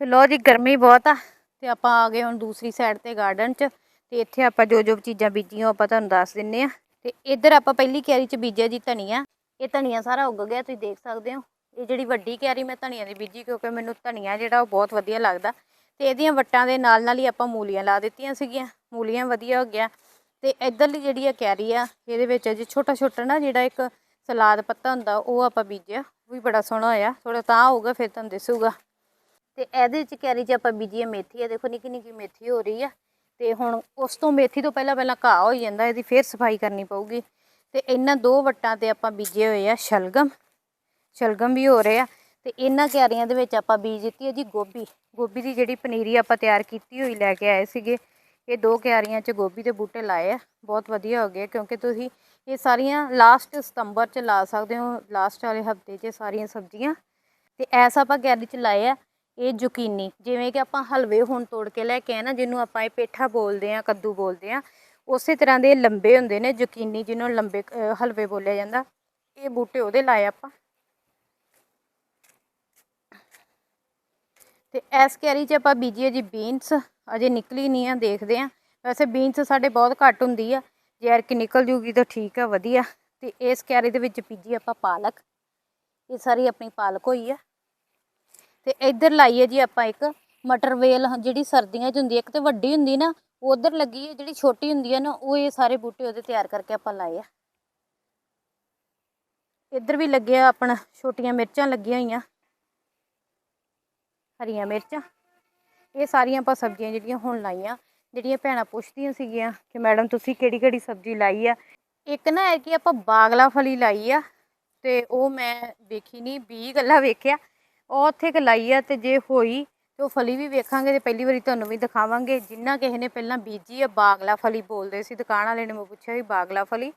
Speaker 1: ਤੇ ਲੋ ਜੀ, ਗਰਮੀ ਬਹੁਤ ਆ। ਤੇ ਆਪਾਂ ਆ ਗਏ ਹੁਣ ਦੂਸਰੀ ਸਾਈਡ ਤੇ ਗਾਰਡਨ 'ਚ। ਤੇ ਇੱਥੇ ਆਪਾਂ ਜੋ ਜੋ ਚੀਜ਼ਾਂ ਬੀਜੀਆਂ, ਉਹ ਆਪਾਂ ਤੁਹਾਨੂੰ ਦੱਸ ਦਿੰਨੇ ਆ। ਤੇ ਇੱਧਰ ਆਪਾਂ ਪਹਿਲੀ ਕਿਆਰੀ 'ਚ ਬੀਜਿਆ ਜੀ ਧਨੀਆ। ਇਹ ਧਨੀਆ ਸਾਰਾ ਉੱਗ ਗਿਆ, ਤੁਸੀਂ ਦੇਖ ਸਕਦੇ ਹੋ। ਇਹ ਜਿਹੜੀ ਵੱਡੀ ਕਿਆਰੀ ਮੈਂ ਧਨੀਆ ਦੀ ਬੀਜੀ, ਕਿਉਂਕਿ ਮੈਨੂੰ ਧਨੀਆ ਜਿਹੜਾ, ਉਹ ਬਹੁਤ ਵਧੀਆ ਲੱਗਦਾ। ਤੇ ਇਹਦੀਆਂ ਵੱਟਾਂ ਦੇ ਨਾਲ ਨਾਲ ਹੀ ਆਪਾਂ ਮੂਲੀਆਂ ਲਾ ਦਿੱਤੀਆਂ ਸੀਗੀਆਂ। ਮੂਲੀਆਂ ਵਧੀਆ ਹੋ ਗਿਆ। ਤੇ ਇੱਧਰਲੀ ਜਿਹੜੀ ਆ ਕਿਆਰੀ ਆ, ਇਹਦੇ ਵਿੱਚ ਅਜੇ ਛੋਟਾ ਛੋਟਾ ਨਾ ਜਿਹੜਾ ਇੱਕ ਸਲਾਦ ਪੱਤਾ ਹੁੰਦਾ, ਉਹ ਆਪਾਂ ਬੀਜਿਆ। ਉਹ ਵੀ ਬੜਾ ਸੋਹਣਾ ਹੋਇਆ। ਥੋੜਾ ਤਾਂ ਹੋਊਗਾ ਫਿਰ ਤੁਹਾਨੂੰ ਦਿਸੂਗਾ। ਤੇ ਇਹਦੇ ਵਿੱਚ ਕਿਆਰੀ 'ਚ ਆਪਾਂ ਬੀਜੀ ਆ ਮੇਥੀ ਹੈ ਦੇਖੋ ਨਿੱਕੀ ਨਿੱਕੀ ਮੇਥੀ ਹੋ ਰਹੀ ਆ, ਤੇ ਹੁਣ ਉਸ ਤੋਂ ਮੇਥੀ ਤੋਂ ਪਹਿਲਾਂ ਪਹਿਲਾਂ ਘਾਹ ਹੋ ਜਾਂਦਾ, ਇਹਦੀ ਫੇਰ ਸਫ਼ਾਈ ਕਰਨੀ ਪਊਗੀ। ਤੇ ਇਹਨਾਂ ਦੋ ਵੱਟਾਂ ਤੇ ਆਪਾਂ ਬੀਜੇ ਹੋਏ ਆ ਸ਼ਲਗਮ ਸ਼ਲਗਮ ਵੀ ਹੋ ਰਹੇ ਆ, ਤੇ ਇਹਨਾਂ ਕਿਆਰੀਆਂ ਦੇ ਵਿੱਚ ਆਪਾਂ ਬੀਜ ਦਿੱਤੀ ਹੈ ਜੀ ਗੋਭੀ। ਗੋਭੀ ਦੀ ਜਿਹੜੀ ਪਨੀਰੀ ਆਪਾਂ ਤਿਆਰ ਕੀਤੀ ਹੋਈ ਲੈ ਕੇ ਆਏ ਸੀਗੇ, ਇਹ ਦੋ ਕਿਆਰੀਆਂ 'ਚ ਗੋਭੀ ਦੇ ਬੂਟੇ ਲਾਏ ਆ, ਬਹੁਤ ਵਧੀਆ ਹੋ ਗਏ ਕਿਉਂਕਿ ਤੁਸੀਂ ਇਹ ਸਾਰੀਆਂ ਲਾਸਟ ਸਤੰਬਰ 'ਚ ਲਾ ਸਕਦੇ ਹੋ, ਲਾਸਟ ਵਾਲੇ ਹਫ਼ਤੇ 'ਚ ਸਾਰੀਆਂ ਸਬਜ਼ੀਆਂ। ਤੇ ਐਸ ਆਪਾਂ ਕਿਆਰੀ 'ਚ ਲਾਏ ਆ ਇਹ ਜ਼ੁਕੀਨੀ ਜਿਵੇਂ ਕਿ ਆਪਾਂ ਹਲਵੇ ਹੁਣ ਤੋੜ ਕੇ ਲੈ ਕੇ ਆਏ ਨਾ, ਜਿਹਨੂੰ ਆਪਾਂ ਇਹ ਪੇਠਾ ਬੋਲਦੇ ਆ ਕੱਦੂ ਬੋਲਦੇ ਆ ਉਸੇ ਤਰ੍ਹਾਂ ਦੇ ਲੰਬੇ ਹੁੰਦੇ ਨੇ ਜ਼ੁਕੀਨੀ ਜਿਹਨੂੰ ਲੰਬੇ ਹਲਵੇ ਬੋਲਿਆ ਜਾਂਦਾ। ਇਹ ਬੂਟੇ ਉਹਦੇ ਲਾਏ ਆਪਾਂ। ਤੇ ਐਸ ਕੈਰੀ 'ਚ ਆਪਾਂ ਬੀਜੀ ਜੀ ਬੀਨਸ, ਅਜੇ ਨਿਕਲੀ ਨਹੀਂ ਆ, ਦੇਖਦੇ ਆ ਵੈਸੇ ਬੀਨਸ ਸਾਡੇ ਬਹੁਤ ਘੱਟ ਹੁੰਦੀ ਆ, ਜੇ ਯਾਰ ਕਿ ਨਿਕਲ ਜੂਗੀ ਤਾਂ ਠੀਕ ਆ, ਵਧੀਆ। ਤੇ ਇਸ ਕੈਰੀ ਦੇ ਵਿੱਚ ਬੀਜੀ ਆਪਾਂ ਪਾਲਕ। ਇਹ ਸਾਰੀ ਆਪਣੀ ਪਾਲਕ ਹੋਈ ਆ। ਤੇ ਇੱਧਰ ਲਾਈਏ ਜੀ ਆਪਾਂ ਇੱਕ ਮਟਰ ਵੇਲ ਜਿਹੜੀ ਸਰਦੀਆਂ 'ਚ ਹੁੰਦੀ ਹੈ, ਇੱਕ ਤੇ ਵੱਡੀ ਹੁੰਦੀ ਨਾ, ਉਧਰ ਲੱਗੀ ਹੈ ਜਿਹੜੀ ਛੋਟੀ ਹੁੰਦੀ ਹੈ ਨਾ, ਉਹ ਇਹ ਸਾਰੇ ਬੂਟੇ ਉਹਦੇ ਤਿਆਰ ਕਰਕੇ ਆਪਾਂ ਲਾਏ ਆ। ਇੱਧਰ ਵੀ ਲੱਗਿਆ ਆਪਣਾ, ਛੋਟੀਆਂ ਮਿਰਚਾਂ ਲੱਗੀਆਂ ਹੋਈਆਂ। ਹਰੀਆਂ ਮਿਰਚਾਂ। ਇਹ ਸਾਰੀਆਂ ਆਪਾਂ ਸਬਜ਼ੀਆਂ ਜਿਹੜੀਆਂ ਹੁਣ ਲਾਈਆਂ। ਜਿਹੜੀਆਂ ਭੈਣਾਂ ਪੁੱਛਦੀਆਂ ਸੀਗੀਆਂ ਕਿ ਮੈਡਮ, ਤੁਸੀਂ ਕਿਹੜੀ ਕਿਹੜੀ ਸਬਜ਼ੀ ਲਾਈ ਆ? ਇੱਕ ਨਾ ਹੈ ਕਿ ਆਪਾਂ ਬਾਗਲਾ ਫਲੀ ਲਾਈ ਆ, ਤੇ ਉਹ ਮੈਂ ਵੇਖੀ ਨਹੀਂ 20 ਗੱਲਾਂ ਵੇਖਿਆ। ਉਹ ਉੱਥੇ ਇੱਕ ਲਾਈ ਆ ਤੇ ਜੇ ਹੋਈ ਤੇ ਉਹ ਫਲੀ ਵੀ ਵੇਖਾਂਗੇ ਤੇ ਪਹਿਲੀ ਵਾਰੀ ਤੁਹਾਨੂੰ ਵੀ ਦਿਖਾਵਾਂਗੇ। ਜਿੰਨਾ ਕਿਸੇ ਨੇ ਪਹਿਲਾਂ ਬੀਜੀ ਆ, ਬਾਗਲਾ ਫਲੀ ਬੋਲਦੇ ਸੀ, ਦੁਕਾਨ ਵਾਲੇ ਨੇ ਮੈਂ ਪੁੱਛਿਆ ਵੀ ਬਾਗਲਾ ਫਲੀ।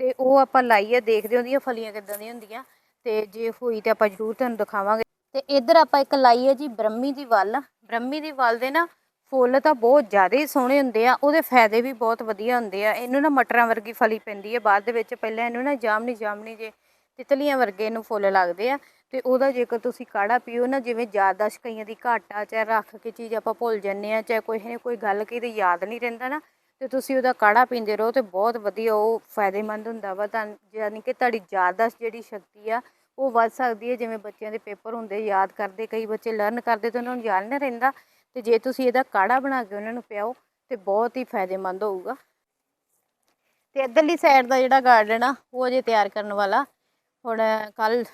Speaker 1: ਤੇ ਉਹ ਆਪਾਂ ਲਾਈ ਆ, ਦੇਖਦੇ ਹੁੰਦੀਆਂ ਫਲੀਆਂ ਕਿੱਦਾਂ ਦੀਆਂ ਹੁੰਦੀਆਂ। ਤੇ ਜੇ ਹੋਈ ਤੇ ਆਪਾਂ ਜ਼ਰੂਰ ਤੁਹਾਨੂੰ ਦਿਖਾਵਾਂਗੇ। ਤੇ ਇੱਧਰ ਆਪਾਂ ਇੱਕ ਲਾਈ ਹੈ ਜੀ, ਬ੍ਰਹਮੀ ਦੀ ਵੱਲ। ਬ੍ਰਹਮੀ ਦੀ ਵੱਲ ਦੇ ਨਾ ਫੁੱਲ ਤਾਂ ਬਹੁਤ ਜ਼ਿਆਦਾ ਹੀ ਸੋਹਣੇ ਹੁੰਦੇ ਆ, ਉਹਦੇ ਫਾਇਦੇ ਵੀ ਬਹੁਤ ਵਧੀਆ ਹੁੰਦੇ ਆ। ਇਹਨੂੰ ਨਾ ਮਟਰਾਂ ਵਰਗੀ ਫਲੀ ਪੈਂਦੀ ਹੈ ਬਾਅਦ ਦੇ ਵਿੱਚ ਪਹਿਲਾਂ ਇਹਨੂੰ ਨਾ ਜਾਮਨੀ ਜਾਮਨੀ ਜੇ ਤਿਤਲੀਆਂ ਵਰਗੇ ਇਹਨੂੰ ਫੁੱਲ ਲੱਗਦੇ ਆ। ਤੇ ਉਹਦਾ ਜੇਕਰ ਤੁਸੀਂ ਕਾੜਾ ਪੀਓ ਨਾ, ਜਿਵੇਂ ਯਾਦਦਾਸ਼ਤ ਕਈਆਂ ਦੀ ਘਾਟ ਆ, ਚਾਹੇ ਰੱਖ ਕੇ ਚੀਜ਼ ਆਪਾਂ ਭੁੱਲ ਜੰਨੇ ਆ ਚਾਹੇ ਕੋਈ ਨੇ ਕੋਈ ਗੱਲ ਕਹੀ ਤੇ ਯਾਦ ਨਹੀਂ ਰਹਿੰਦਾ ਨਾ, ਤੇ ਤੁਸੀਂ ਉਹਦਾ ਕਾੜਾ ਪੀਂਦੇ ਰਹੋ ਤੇ ਬਹੁਤ ਵਧੀਆ ਉਹ ਫਾਇਦੇਮੰਦ ਹੁੰਦਾ ਵਾ। ਤਾਂ ਯਾਨੀ ਕਿ ਤੁਹਾਡੀ ਯਾਦਦਾਸ਼ਤ ਜਿਹੜੀ ਸ਼ਕਤੀ ਆ, ਉਹ ਵੱਧ ਸਕਦੀ ਹੈ। ਜਿਵੇਂ ਬੱਚਿਆਂ ਦੇ ਪੇਪਰ ਹੁੰਦੇ ਯਾਦ ਕਰਦੇ, ਕਈ ਬੱਚੇ ਲਰਨ ਕਰਦੇ ਤੇ ਉਹਨਾਂ ਨੂੰ ਯਾਦ ਨਹੀਂ ਰਹਿੰਦਾ। ਤੇ ਜੇ ਤੁਸੀਂ ਇਹਦਾ ਕਾੜਾ ਬਣਾ ਕੇ ਉਹਨਾਂ ਨੂੰ ਪਿਆਓ, ਤੇ ਬਹੁਤ ਹੀ ਫਾਇਦੇਮੰਦ ਹੋਊਗਾ। ਤੇ ਇੱਧਰਲੀ ਸਾਈਡ ਦਾ ਜਿਹੜਾ ਗਾਰਡਨ ਆ, ਉਹ ਅਜੇ ਤਿਆਰ ਕਰਨ ਵਾਲਾ। ਹੁਣ ਕੱਲ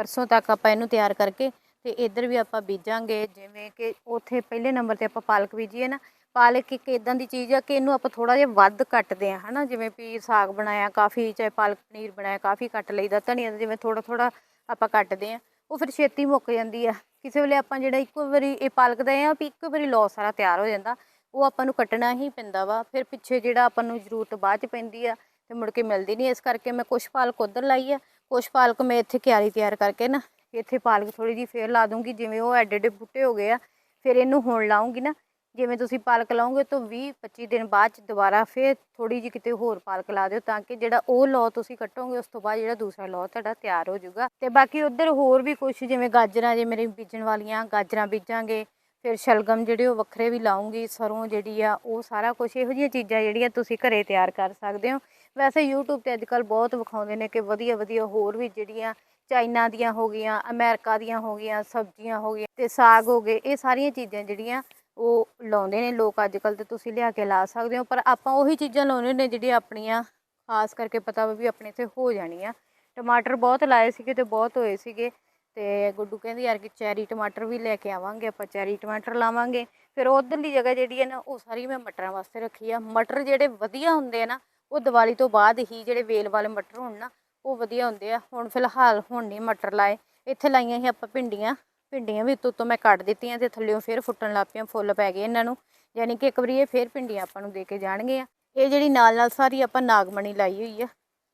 Speaker 1: ਪਰਸੋਂ ਤੱਕ ਆਪਾਂ ਇਹਨੂੰ ਤਿਆਰ ਕਰਕੇ ਤੇ ਇੱਧਰ ਵੀ ਆਪਾਂ ਬੀਜਾਂਗੇ, ਜਿਵੇਂ ਕਿ ਉੱਥੇ ਪਹਿਲੇ ਨੰਬਰ ਤੇ ਆਪਾਂ ਪਾਲਕ ਬੀਜੀਏ ਨਾ, ਪਾਲਕ ਇੱਕ ਇਦਾਂ ਦੀ ਚੀਜ਼ ਆ ਕਿ ਇਹਨੂੰ ਆਪਾਂ ਥੋੜਾ ਜਿਹਾ ਵੱਧ ਕੱਟਦੇ ਆ ਹਨਾ, ਜਿਵੇਂ ਵੀ ਸਾਗ ਬਣਾਇਆ, ਕਾਫੀ ਚਾਹੇ ਪਾਲਕ ਪਨੀਰ ਬਣਾਇਆ, ਕਾਫੀ ਕੱਟ ਲਈਦਾ, ਧਨੀਆ ਜਿਵੇਂ ਥੋੜਾ ਥੋੜਾ ਆਪਾਂ ਕੱਟਦੇ ਆ ਉਹ ਫਿਰ ਛੇਤੀ ਮੁੱਕ ਜਾਂਦੀ ਆ। ਕਿਸੇ ਵੇਲੇ ਆਪਾਂ ਜਿਹੜਾ ਇੱਕੋ ਵਾਰੀ ਇਹ ਪਾਲਕ ਦਾ ਆ ਵੀ ਇੱਕੋ ਵਾਰੀ ਲੌ ਸਾਰਾ ਤਿਆਰ ਹੋ ਜਾਂਦਾ, ਉਹ ਆਪਾਂ ਨੂੰ ਕੱਟਣਾ ਹੀ ਪੈਂਦਾ ਵਾ, ਫਿਰ ਪਿੱਛੇ ਜਿਹੜਾ ਆਪਾਂ ਨੂੰ ਜ਼ਰੂਰਤ ਬਾਅਦ ਚ ਪੈਂਦੀ ਆ ਤੇ ਮੁੜ ਕੇ ਮਿਲਦੀ ਨਹੀਂ, ਇਸ ਕਰਕੇ ਮੈਂ ਕੁਛ ਪਾਲਕ ਉਧਰ ਲਾਈ ਆ ਕੁਛ ਪਾਲਕ ਮੈਂ ਇੱਥੇ ਕਿਆਰੀ ਤਿਆਰ ਕਰਕੇ ਨਾ, ਇੱਥੇ ਪਾਲਕ ਥੋੜੀ ਜਿਹੀ ਫੇਰ ਲਾ ਦੂੰਗੀ, ਜਿਵੇਂ ਉਹ ਐਡੇ ਐਡੇ ਬੂਟੇ ਹੋ ਗਏ ਆ, ਫਿਰ ਇਹਨੂੰ ਹੁਣ ਲਾਉਂਗੀ ਨਾ, ਜਿਵੇਂ ਤੁਸੀਂ ਪਾਲਕ ਲਾਓਗੇ ਤਾਂ 20 25 ਦਿਨ ਬਾਅਦ ਚ ਦੁਬਾਰਾ ਫੇਰ ਥੋੜੀ ਜਿਹੀ ਕਿਤੇ ਹੋਰ ਪਾਲਕ ਲਾ ਦਿਓ ਤਾਂ ਕਿ ਜਿਹੜਾ ਉਹ ਲੌ ਤੁਸੀਂ ਕੱਟੋਗੇ, ਉਸ ਤੋਂ ਬਾਅਦ ਜਿਹੜਾ ਦੂਸਰਾ ਲੌ ਤੁਹਾਡਾ ਤਿਆਰ ਹੋ ਜਾਊਗਾ। ਤੇ ਬਾਕੀ ਉਧਰ ਹੋਰ ਵੀ ਕੁਝ ਜਿਵੇਂ ਗਾਜਰਾਂ, ਜੇ ਮੇਰੇ ਬੀਜਣ ਵਾਲੀਆਂ ਗਾਜਰਾਂ ਬੀਜਾਂਗੇ, ਫਿਰ ਸ਼ਲਗਮ ਜਿਹੜੇ ਉਹ ਵੱਖਰੇ ਵੀ ਲਾਉਂਗੀ, ਸਰੋਂ ਜਿਹੜੀ ਆ, ਉਹ ਸਾਰਾ ਕੁਝ ਇਹੋ ਜਿਹੀਆਂ ਚੀਜ਼ਾਂ ਜਿਹੜੀਆਂ ਤੁਸੀਂ ਘਰੇ ਤਿਆਰ ਕਰ ਸਕਦੇ ਹੋ। ਵੈਸੇ YouTube ਤੇ ਅੱਜਕੱਲ ਬਹੁਤ ਵਿਖਾਉਂਦੇ ਨੇ ਕਿ ਵਧੀਆ ਵਧੀਆ ਹੋਰ ਵੀ ਜਿਹੜੀਆਂ ਚਾਈਨਾ ਦੀਆਂ ਹੋ ਗਈਆਂ, ਅਮਰੀਕਾ ਦੀਆਂ ਹੋ ਗਈਆਂ, ਸਬਜ਼ੀਆਂ ਹੋ ਗਈਆਂ ਤੇ ਸਾਗ ਹੋ ਗਏ, ਇਹ ਸਾਰੀਆਂ ਚੀਜ਼ਾਂ ਜਿਹੜੀਆਂ ਉਹ ਲਾਉਂਦੇ ਨੇ, ਲੋਕ ਅੱਜਕੱਲ ਤੇ ਤੁਸੀਂ ਲਿਆ ਕੇ ਲਾ ਸਕਦੇ ਹੋ, ਪਰ ਆਪਾਂ ਉਹੀ ਚੀਜ਼ਾਂ ਲਾਉਂਦੇ ਨੇ ਜਿਹੜੀਆਂ ਆਪਣੀਆਂ ਖਾਸ ਕਰਕੇ ਪਤਾ ਵਾ ਵੀ ਆਪਣੇ ਇੱਥੇ ਹੋ ਜਾਣੀਆਂ। ਟਮਾਟਰ ਬਹੁਤ ਲਾਏ ਸੀਗੇ ਤੇ ਬਹੁਤ ਹੋਏ ਸੀਗੇ ਤੇ ਗੁੱਡੂ ਕਹਿੰਦੀ ਯਾਰ ਕਿ ਚੈਰੀ ਟਮਾਟਰ ਵੀ ਲੈ ਕੇ ਆਵਾਂਗੇ, ਆਪਾਂ ਚੈਰੀ ਟਮਾਟਰ ਲਾਵਾਂਗੇ। ਫਿਰ ਉਧਰਲੀ ਜਗ੍ਹਾ ਜਿਹੜੀ ਹੈ ਨਾ, ਉਹ ਸਾਰੀ ਮੈਂ ਮਟਰਾਂ ਵਾਸਤੇ ਰੱਖੀ ਆ। ਮਟਰ ਜਿਹੜੇ ਵਧੀਆ ਹੁੰਦੇ ਆ ਨਾ ਉਹ ਦੀਵਾਲੀ ਤੋਂ ਬਾਅਦ ਹੀ ਜਿਹੜੇ ਵੇਲ ਵਾਲੇ ਮਟਰ ਹੋਣ ਨਾ, ਉਹ ਵਧੀਆ ਹੁੰਦੇ ਆ। ਹੁਣ ਫਿਲਹਾਲ ਹੁਣ ਨਹੀਂ ਮਟਰ ਲਾਏ। ਇੱਥੇ ਲਾਈਆਂ ਸੀ ਆਪਾਂ ਭਿੰਡੀਆਂ। ਭਿੰਡੀਆਂ ਵੀ ਉੱਤੋਂ ਤੋਂ ਮੈਂ ਕੱਟ ਦਿੱਤੀਆਂ ਤੇ ਥੱਲਿਓਂ ਫਿਰ ਫੁੱਟਣ ਲੱਗ ਪਈਆਂ, ਫੁੱਲ ਪੈ ਗਏ ਇਹਨਾਂ ਨੂੰ। ਯਾਨੀ ਕਿ ਇੱਕ ਵਾਰੀ ਇਹ ਫਿਰ ਭਿੰਡੀਆਂ ਆਪਾਂ ਨੂੰ ਦੇ ਕੇ ਜਾਣਗੇ ਆ। ਇਹ ਜਿਹੜੀ ਨਾਲ ਨਾਲ ਸਾਰੀ ਆਪਾਂ ਨਾਗਮਣੀ ਲਾਈ ਹੋਈ ਆ।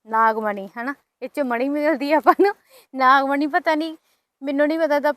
Speaker 1: ਨਾਗਮਣੀ, ਹਨਾ? ਇਹ ਚ ਮਣੀ ਮਿਲਦੀ ਆ ਆਪਾਂ ਨੂੰ। ਨਾਗਮਣੀ ਪਤਾ ਨਹੀਂ, ਮੈਨੂੰ ਨਹੀਂ ਪਤਾ ਦਾ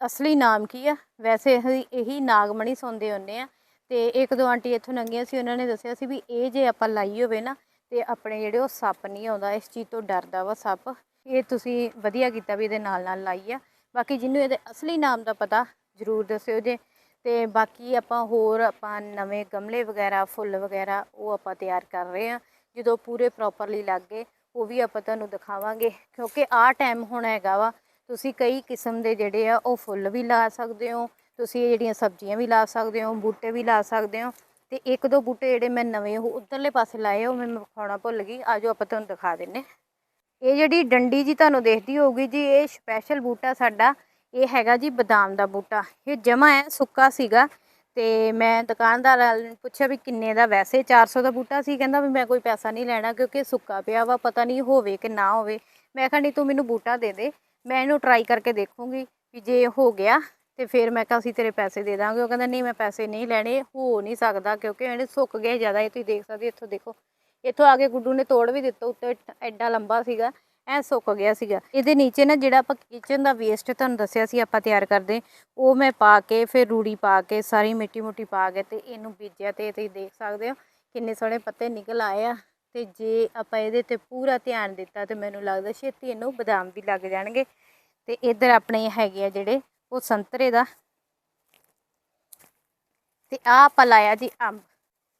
Speaker 1: ਅਸਲੀ ਨਾਮ ਕੀ ਆ। ਵੈਸੇ ਅਸੀਂ ਇਹੀ ਨਾਗਮਣੀ ਸੁਣਦੇ ਹੁੰਦੇ ਆ। ਤੇ ਇੱਕ ਦੋ ਆਂਟੀ ਇੱਥੋਂ ਲੰਘੀਆਂ ਸੀ, ਉਹਨਾਂ ਨੇ ਦੱਸਿਆ ਸੀ ਵੀ ਇਹ ਜੇ ਆਪਾਂ ਲਾਈ ਹੋਵੇ ਨਾ, ਤੇ ਆਪਣੇ ਜਿਹੜੇ ਉਹ ਸੱਪ ਨਹੀਂ ਆਉਂਦਾ, ਇਸ ਚੀਜ਼ ਤੋਂ ਡਰਦਾ ਵਾ ਸੱਪ। ਇਹ ਤੁਸੀਂ ਵਧੀਆ ਕੀਤਾ ਵੀ ਇਹਦੇ ਨਾਲ ਨਾਲ ਲਾਈ ਆ। ਬਾਕੀ ਜਿਹਨੂੰ ਇਹਦੇ ਅਸਲੀ ਨਾਮ ਦਾ ਪਤਾ, ਜ਼ਰੂਰ ਦੱਸਿਓ ਜੇ। ਤੇ ਬਾਕੀ ਆਪਾਂ ਹੋਰ, ਆਪਾਂ ਨਵੇਂ ਗਮਲੇ ਵਗੈਰਾ, ਫੁੱਲ ਵਗੈਰਾ, ਉਹ ਆਪਾਂ ਤਿਆਰ ਕਰ ਰਹੇ ਆ। ਜਦੋਂ ਪੂਰੇ ਪ੍ਰੋਪਰਲੀ ਲੱਗ ਗਏ, ਉਹ ਵੀ ਆਪਾਂ ਤੁਹਾਨੂੰ ਦਿਖਾਵਾਂਗੇ। ਕਿਉਂਕਿ ਆਹ ਟਾਈਮ ਹੁਣ ਹੈਗਾ ਵਾ, ਤੁਸੀਂ ਕਈ ਕਿਸਮ ਦੇ ਜਿਹੜੇ ਆ, ਉਹ ਫੁੱਲ ਵੀ ਲਾ ਸਕਦੇ ਹੋ ਤੁਸੀਂ ਇਹ ਜਿਹੜੀਆਂ ਸਬਜ਼ੀਆਂ ਵੀ ਲਾ ਸਕਦੇ ਹੋ, ਬੂਟੇ ਵੀ ਲਾ ਸਕਦੇ ਹੋ, ਤੇ ਇੱਕ ਦੋ ਬੂਟੇ ਜਿਹੜੇ ਮੈਂ ਨਵੇਂ ਉਹ ਉਧਰਲੇ ਪਾਸੇ ਲਾਏ ਉਹ ਮੈਂ ਵਿਖਾਉਣਾ ਭੁੱਲ ਗਈ, ਆਜੋ ਆਪਾਂ ਤੁਹਾਨੂੰ ਦਿਖਾ ਦਿੰਨੇ ਇਹ ਜਿਹੜੀ ਡੰਡੀ ਜੀ ਤੁਹਾਨੂੰ ਦੇਖਦੀ ਹੋਊਗੀ ਜੀ, ਇਹ ਸਪੈਸ਼ਲ ਬੂਟਾ ਸਾਡਾ, ਇਹ ਹੈਗਾ ਜੀ ਬਦਾਮ ਦਾ ਬੂਟਾ। ਇਹ ਜਮਾ ਹੈ ਸੁੱਕਾ ਸੀਗਾ, ਤੇ ਮੈਂ ਦੁਕਾਨਦਾਰ ਵਾਲੇ ਨੂੰ ਪੁੱਛਿਆ ਵੀ ਕਿੰਨੇ ਦਾ, ਵੈਸੇ 400 ਦਾ ਬੂਟਾ ਸੀ, ਕਹਿੰਦਾ ਵੀ ਮੈਂ ਕੋਈ ਪੈਸਾ ਨਹੀਂ ਲੈਣਾ ਕਿਉਂਕਿ ਸੁੱਕਾ ਪਿਆ ਵਾ, ਪਤਾ ਨਹੀਂ ਹੋਵੇ ਕਿ ਨਾ ਹੋਵੇ। ਮੈਂ ਕਿਹਾ, ਨਹੀਂ, ਤੂੰ ਮੈਨੂੰ ਬੂਟਾ ਦੇ ਦੇ, ਮੈਂ ਇਹਨੂੰ ਟਰਾਈ ਕਰਕੇ ਦੇਖੂੰਗੀ ਵੀ ਜੇ ਹੋ ਗਿਆ ਤੇ ਫਿਰ ਮੈਂ ਕਿਹਾ ਅਸੀਂ ਤੇਰੇ ਪੈਸੇ ਦੇ ਦਾਂਗੇ। ਉਹ ਕਹਿੰਦਾ ਨਹੀਂ ਮੈਂ ਪੈਸੇ ਨਹੀਂ ਲੈਣੇ ਹੋ ਨਹੀਂ ਸਕਦਾ ਕਿਉਂਕਿ ਇਹਨੇ ਸੁੱਕ ਗਏ ਜ਼ਿਆਦਾ। ਇਹ ਤੁਸੀਂ ਦੇਖ ਸਕਦੇ ਹੋ, ਇੱਥੋਂ ਦੇਖੋ। ਇੱਥੋਂ ਆ ਕੇ ਗੁੱਡੂ ਨੇ ਤੋੜ ਵੀ ਦਿੱਤਾ ਉੱਤੇ ਐਡਾ ਲੰਬਾ ਸੀਗਾ ਐ ਸੁੱਕ ਗਿਆ ਸੀਗਾ। ਇਹਦੇ ਨੀਚੇ ਨਾ ਜਿਹੜਾ ਆਪਾਂ ਕਿਚਨ ਦਾ ਵੇਸਟ ਤੁਹਾਨੂੰ ਦੱਸਿਆ ਸੀ ਆਪਾਂ ਤਿਆਰ ਕਰਦੇ ਉਹ ਮੈਂ ਪਾ ਕੇ ਫਿਰ ਰੂੜੀ ਪਾ ਕੇ ਸਾਰੀ ਮਿੱਟੀ ਮੁੱਟੀ ਪਾ ਕੇ ਤੇ ਇਹਨੂੰ ਬੀਜਿਆ ਤੇ ਤੁਸੀਂ ਦੇਖ ਸਕਦੇ ਹੋ ਕਿੰਨੇ ਸੋਹਣੇ ਪੱਤੇ ਨਿਕਲ ਆਏ ਆ। ਤੇ ਜੇ ਆਪਾਂ ਇਹਦੇ ਤੇ ਪੂਰਾ ਧਿਆਨ ਦਿੱਤਾ ਤੇ ਮੈਨੂੰ ਲੱਗਦਾ ਛੇਤੀ ਇਹਨੂੰ ਬਦਾਮ ਵੀ ਲੱਗ ਜਾਣਗੇ। ਤੇ ਇੱਧਰ ਆਪਣੇ ਹੈਗੇ ਆ ਜਿਹੜੇ ਉਹ ਸੰਤਰੇ ਦਾ। ਤੇ ਆ ਆਪਾਂ ਲਾਇਆ ਜੀ ਅੰਬ।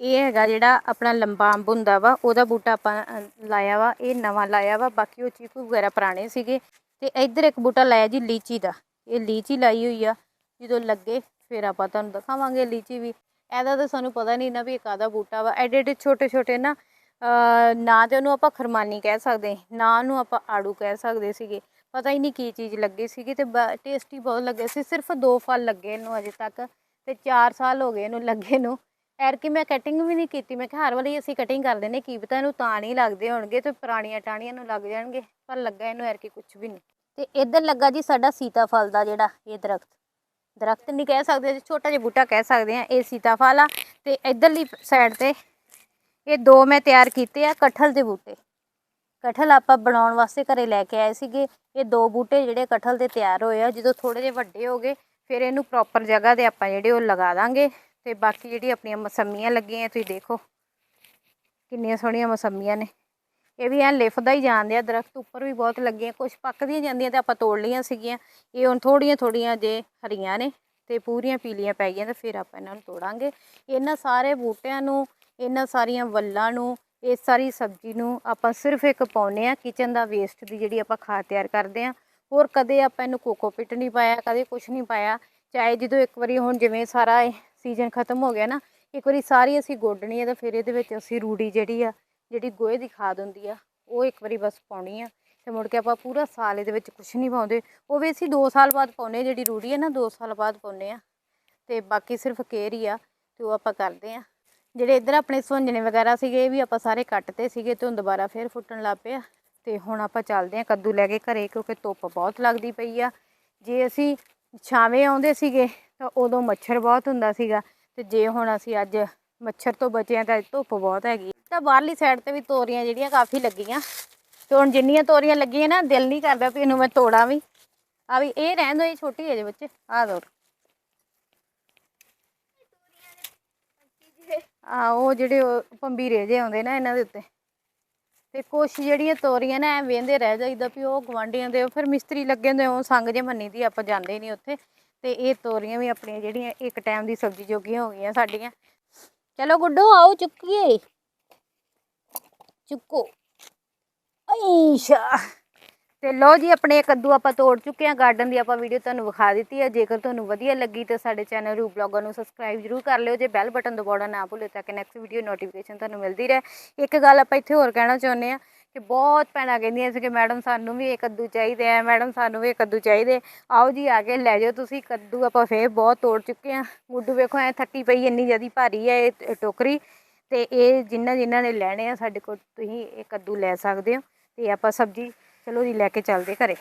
Speaker 1: ਇਹ ਹੈਗਾ ਜਿਹੜਾ ਆਪਣਾ ਲੰਬਾ ਅੰਬ ਹੁੰਦਾ ਵਾ ਉਹਦਾ ਬੂਟਾ ਆਪਾਂ ਲਾਇਆ ਵਾ ਇਹ ਨਵਾਂ ਲਾਇਆ ਵਾ ਬਾਕੀ ਉਹ ਚੀਕੂ ਵਗੈਰਾ ਪੁਰਾਣੇ ਸੀਗੇ। ਤੇ ਇੱਧਰ ਇੱਕ ਬੂਟਾ ਲਾਇਆ ਜੀ ਲੀਚੀ ਦਾ। ਇਹ ਲੀਚੀ ਲਾਈ ਹੋਈ ਆ ਜਦੋਂ ਲੱਗੇ ਫਿਰ ਆਪਾਂ ਤੁਹਾਨੂੰ ਦਿਖਾਵਾਂਗੇ ਲੀਚੀ ਵੀ। ਇਹਦਾ ਤਾਂ ਸਾਨੂੰ ਪਤਾ ਨਹੀਂ ਨਾ ਵੀ ਇਹ ਕਾਹਦਾ ਬੂਟਾ ਵਾ। ਐਡੇ ਐਡੇ ਛੋਟੇ ਛੋਟੇ ਨਾ ਅ, ਨਾ ਤੇ ਉਹਨੂੰ ਆਪਾਂ ਖਰਮਾਨੀ ਕਹਿ ਸਕਦੇ ਨਾ ਉਹਨੂੰ ਆਪਾਂ ਆੜੂ ਕਹਿ ਸਕਦੇ ਸੀਗੇ। ਪਤਾ ਹੀ ਨਹੀਂ ਕੀ ਚੀਜ਼ ਲੱਗੀ ਸੀਗੀ ਤੇ ਟੇਸਟੀ ਬਹੁਤ ਲੱਗੇ ਸੀ, ਸਿਰਫ ਦੋ ਫਲ ਲੱਗੇ ਇਹਨੂੰ ਅਜੇ ਤੱਕ ਤੇ 4 ਸਾਲ ਹੋ ਗਏ ਇਹਨੂੰ ਲੱਗੇ ਨੂੰ। ਐਰ ਐਰਕੀ ਮੈਂ ਕਟਿੰਗ ਵੀ ਨਹੀਂ ਕੀਤੀ, ਮੈਂ ਕਿਹਾ ਹਰ ਵਾਰੀ ਅਸੀਂ ਕਟਿੰਗ ਕਰ ਦਿੰਦੇ ਕੀ ਪਤਾ ਇਹਨੂੰ ਤਾਂ ਨਹੀਂ ਲੱਗਦੇ ਹੋਣਗੇ ਤੇ ਪੁਰਾਣੀਆਂ ਟਾਹਣੀਆਂ ਨੂੰ ਲੱਗ ਜਾਣਗੇ, ਪਰ ਲੱਗਾ ਇਹਨੂੰ ਐਰ ਐਰਕੀ ਕੁਝ ਵੀ ਨਹੀਂ। ਤੇ ਇੱਧਰ ਲੱਗਾ ਜੀ ਸਾਡਾ ਸੀਤਾਫਲ ਦਾ ਜਿਹੜਾ ਇਹ ਦਰਖਤ। ਦਰਖਤ ਨਹੀਂ ਕਹਿ ਸਕਦੇ ਜੀ ਛੋਟਾ ਜਿਹਾ ਬੂਟਾ ਕਹਿ ਸਕਦੇ ਆ ਇਹ ਸੀਤਾਫਲ ਆ ਤੇ ਇੱਧਰਲੀ ਸਾਈਡ ਤੇ ਇਹ ਦੋ ਮੈਂ ਤਿਆਰ ਕੀਤੇ ਆ ਕਠਲ ਦੇ ਬੂਟੇ। ਕਟਹਲ ਆਪਾਂ ਬਣਾਉਣ ਵਾਸਤੇ ਘਰੇ ਲੈ ਕੇ ਆਏ ਸੀਗੇ। ਇਹ ਦੋ ਬੂਟੇ ਜਿਹੜੇ ਕਟਹਲ ਦੇ ਤਿਆਰ ਹੋਏ ਆ। ਜਦੋਂ ਥੋੜੇ ਜਿਹੇ ਵੱਡੇ ਹੋ ਗਏ, ਫਿਰ ਇਹਨੂੰ ਪ੍ਰੋਪਰ ਜਗ੍ਹਾ ਤੇ ਆਪਾਂ ਜਿਹੜੇ ਉਹ ਲਗਾ ਦਾਂਗੇ। ਤੇ ਬਾਕੀ ਜਿਹੜੀ ਆਪਣੀਆਂ ਮਸੰਮੀਆਂ ਲੱਗੀਆਂ ਤੁਸੀਂ ਦੇਖੋ, ਕਿੰਨੀਆਂ ਸੋਹਣੀਆਂ ਮਸੰਮੀਆਂ ਨੇ। ਇਹ ਵੀ ਐ ਲਿਫਦਾ ਹੀ ਜਾਂਦੇ ਆ। ਦਰਖਤ ਉੱਪਰ ਵੀ ਬਹੁਤ ਲੱਗੇ ਆ ਕੁਝ ਪੱਕਦੀਆਂ ਜਾਂਦੀਆਂ ਤੇ ਆਪਾਂ ਤੋੜ ਲਈਆਂ ਸੀਗੀਆਂ। ਇਹ ਹੁਣ ਥੋੜੀਆਂ ਥੋੜੀਆਂ ਜੇ ਹਰੀਆਂ ਨੇ ਤੇ ਪੂਰੀਆਂ ਪੀਲੀਆਂ ਪੈ ਗਈਆਂ ਤੇ ਫਿਰ ਆਪਾਂ ਇਹਨਾਂ ਨੂੰ ਤੋੜਾਂਗੇ। ਇਹਨਾਂ ਸਾਰੇ ਬੂਟਿਆਂ ਨੂੰ, ਇਹਨਾਂ ਸਾਰੀਆਂ ਵੱਲਾਂ ਨੂੰ ਇਸ ਸਾਰੀ ਸਬਜ਼ੀ ਨੂੰ ਆਪਾਂ ਸਿਰਫ ਇੱਕ ਪਾਉਨੇ ਆ ਕਿਚਨ ਦਾ ਵੇਸਟ ਦੀ ਜਿਹੜੀ ਆਪਾਂ ਖਾਦ ਤਿਆਰ ਕਰਦੇ ਆ ਹੋਰ ਕਦੇ ਆਪਾਂ ਇਹਨੂੰ ਕੋਕੋਪਿਟ ਨਹੀਂ ਪਾਇਆ, ਕਦੇ ਕੁਝ ਨਹੀਂ ਪਾਇਆ। ਚਾਹੇ ਜਦੋਂ ਇੱਕ ਵਾਰੀ ਹੁਣ ਜਿਵੇਂ ਸਾਰਾ ਸੀਜ਼ਨ ਖਤਮ ਹੋ ਗਿਆ ਨਾ, ਇੱਕ ਵਾਰੀ ਸਾਰੀ ਅਸੀਂ ਗੋਡਣੀ ਆ ਤਾਂ ਫਿਰ ਇਹਦੇ ਵਿੱਚ ਅਸੀਂ ਰੂੜੀ ਜਿਹੜੀ ਆ, ਜਿਹੜੀ ਗੋਹੇ ਦੀ ਖਾਦ ਹੁੰਦੀ ਆ, ਉਹ ਇੱਕ ਵਾਰੀ ਬਸ ਪਾਉਣੀ ਆ। ਤੇ ਮੁੜ ਕੇ ਆਪਾਂ ਪੂਰਾ ਸਾਲ ਇਹਦੇ ਵਿੱਚ ਕੁਝ ਨਹੀਂ ਪਾਉਂਦੇ। ਉਹ ਵੀ ਅਸੀਂ 2 ਸਾਲ ਬਾਅਦ ਪਾਉਨੇ ਜਿਹੜੀ ਰੂੜੀ ਹੈ ਨਾ 2 ਸਾਲ ਬਾਅਦ ਪਾਉਨੇ ਆ ਤੇ ਬਾਕੀ ਸਿਰਫ ਕੇਅਰ ਹੀ ਆ, ਤੇ ਉਹ ਆਪਾਂ ਕਰਦੇ ਆ ਜਿਹੜੇ ਇੱਧਰ ਆਪਣੇ ਸੁੰਜਣੇ ਵਗੈਰਾ ਸੀਗੇ ਇਹ ਵੀ ਆਪਾਂ ਸਾਰੇ ਕੱਟਤੇ ਸੀਗੇ ਤੇ ਹੁਣ ਦੁਬਾਰਾ ਫੇਰ ਫੁੱਟਣ ਲੱਗ ਪਿਆ ਆ। ਤੇ ਹੁਣ ਆਪਾਂ ਚੱਲਦੇ ਆ ਕੱਦੂ ਲੈ ਕੇ ਘਰੇ ਕਿਉਂਕਿ ਧੁੱਪ ਬਹੁਤ ਲੱਗਦੀ ਪਈ ਆ। ਜੇ ਅਸੀਂ ਛਾਵੇਂ ਆਉਂਦੇ ਸੀਗੇ ਤਾਂ ਉਦੋਂ ਮੱਛਰ ਬਹੁਤ ਹੁੰਦਾ ਸੀਗਾ ਤੇ ਜੇ ਹੁਣ ਅਸੀਂ ਅੱਜ ਮੱਛਰ ਤੋਂ ਬਚੇ ਆ ਤਾਂ ਅੱਜ ਧੁੱਪ ਬਹੁਤ ਹੈਗੀ ਤਾਂ ਬਾਹਰਲੀ ਸਾਈਡ ਤੇ ਵੀ ਤੋਰੀਆਂ ਜਿਹੜੀਆਂ ਕਾਫੀ ਲੱਗੀਆਂ। ਤੇ ਹੁਣ ਜਿੰਨੀਆਂ ਤੋਰੀਆਂ ਲੱਗੀਆਂ ਨਾ ਦਿਲ ਨਹੀਂ ਕਰਦਾ ਵੀ ਇਹਨੂੰ ਮੈਂ ਤੋੜਾਂ ਵੀ। ਆ ਵੀ ਇਹ ਰਹਿਣ ਦੋ ਇਹ ਛੋਟੀ ਹੈ ਜੇ ਬੱਚੇ। ਆ ਦੋ ਆ, ਉਹ ਜਿਹੜੇ ਉਹ ਜੇ ਆਉਂਦੇ ਨਾ ਇਹਨਾਂ ਦੇ ਉੱਤੇ। ਤੇ ਕੁਛ ਜਿਹੜੀਆਂ ਤੋਰੀਆਂ ਨਾ ਐ ਵੇਂਦੇ ਰਹਿ ਜਾਈਦਾ ਵੀ ਉਹ ਗਵਾਂਢੀਆਂ ਦੇ ਫਿਰ ਮਿਸਤਰੀ ਲੱਗੇ ਹੁੰਦੇ ਉਹ ਸੰਗ ਜੇ ਮੰਨੀ ਦੀ, ਆਪਾਂ ਜਾਂਦੇ ਨਹੀਂ ਉੱਥੇ। ਤੇ ਇਹ ਤੋਰੀਆਂ ਵੀ ਆਪਣੀਆਂ ਜਿਹੜੀਆਂ ਇੱਕ ਟਾਈਮ ਦੀ ਸਬਜ਼ੀ ਜੋਗੀਆਂ ਹੋ ਗਈਆਂ ਸਾਡੀਆਂ। ਚਲੋ ਗੁੱਡੋ, ਆਓ ਚੁੱਕੀਏ। ਚੁੱਕੋ। ਆਈਸ਼ਾ ਤੇ ਲੋ ਜੀ, ਆਪਣੇ ਕੱਦੂ ਆਪਾਂ ਤੋੜ ਚੁੱਕੇ ਆ ਗਾਰਡਨ ਦੀ ਆਪਾਂ ਵੀਡੀਓ ਤੁਹਾਨੂੰ ਵਿਖਾ ਦਿੱਤੀ ਹੈ। ਜੇਕਰ ਤੁਹਾਨੂੰ ਵਧੀਆ ਲੱਗੀ ਤਾਂ ਸਾਡੇ ਚੈਨਲ ਰੂ ਬਲੌਗਰ ਨੂੰ ਸਬਸਕ੍ਰਾਈਬ ਜਰੂਰ ਕਰ ਲਿਓ। ਜੇ ਬੈਲ ਬਟਨ ਦਬਾਉਣਾ ਨਾ ਭੁੱਲਿਓ ਤਾਂ ਕਿ ਨੈਕਸਟ ਵੀਡੀਓ ਨੋਟੀਫਿਕੇਸ਼ਨ ਤੁਹਾਨੂੰ ਮਿਲਦੀ ਰਹੇ। ਇੱਕ ਗੱਲ ਆਪਾਂ ਇੱਥੇ ਹੋਰ ਕਹਿਣਾ ਚਾਹੁੰਦੇ ਆ ਕਿ ਬਹੁਤ ਭੈਣਾਂ ਕਹਿੰਦੀਆਂ ਸੀ ਕਿ ਮੈਡਮ ਸਾਨੂੰ ਵੀ ਇਹ ਕੱਦੂ ਚਾਹੀਦੇ ਆ ਮੈਡਮ ਸਾਨੂੰ ਵੀ ਇਹ ਕੱਦੂ ਚਾਹੀਦੇ। ਆਓ ਜੀ, ਆ ਕੇ ਲੈ ਜਾਓ ਤੁਸੀਂ ਕੱਦੂ। ਆਪਾਂ ਫੇਰ ਬਹੁਤ ਤੋੜ ਚੁੱਕੇ ਆ ਗੁੱਡੂ ਵੇਖੋ, ਐ ਥੱਕੀ ਪਈ, ਇੰਨੀ ਜ਼ਿਆਦੀ ਭਾਰੀ ਹੈ ਇਹ ਟੋਕਰੀ। ਤੇ ਇਹ ਜਿਨ੍ਹਾਂ ਜਿਨ੍ਹਾਂ ਨੇ ਲੈਣੇ ਆ, ਸਾਡੇ ਕੋਲ ਤੁਸੀਂ ਇਹ ਕੱਦੂ ਲੈ ਸਕਦੇ ਹੋ। ਤੇ ਆਪਾਂ ਸਬਜ਼ੀ ਚਲੋ ਜੀ ਲੈ ਕੇ ਚੱਲਦੇ ਘਰੇ।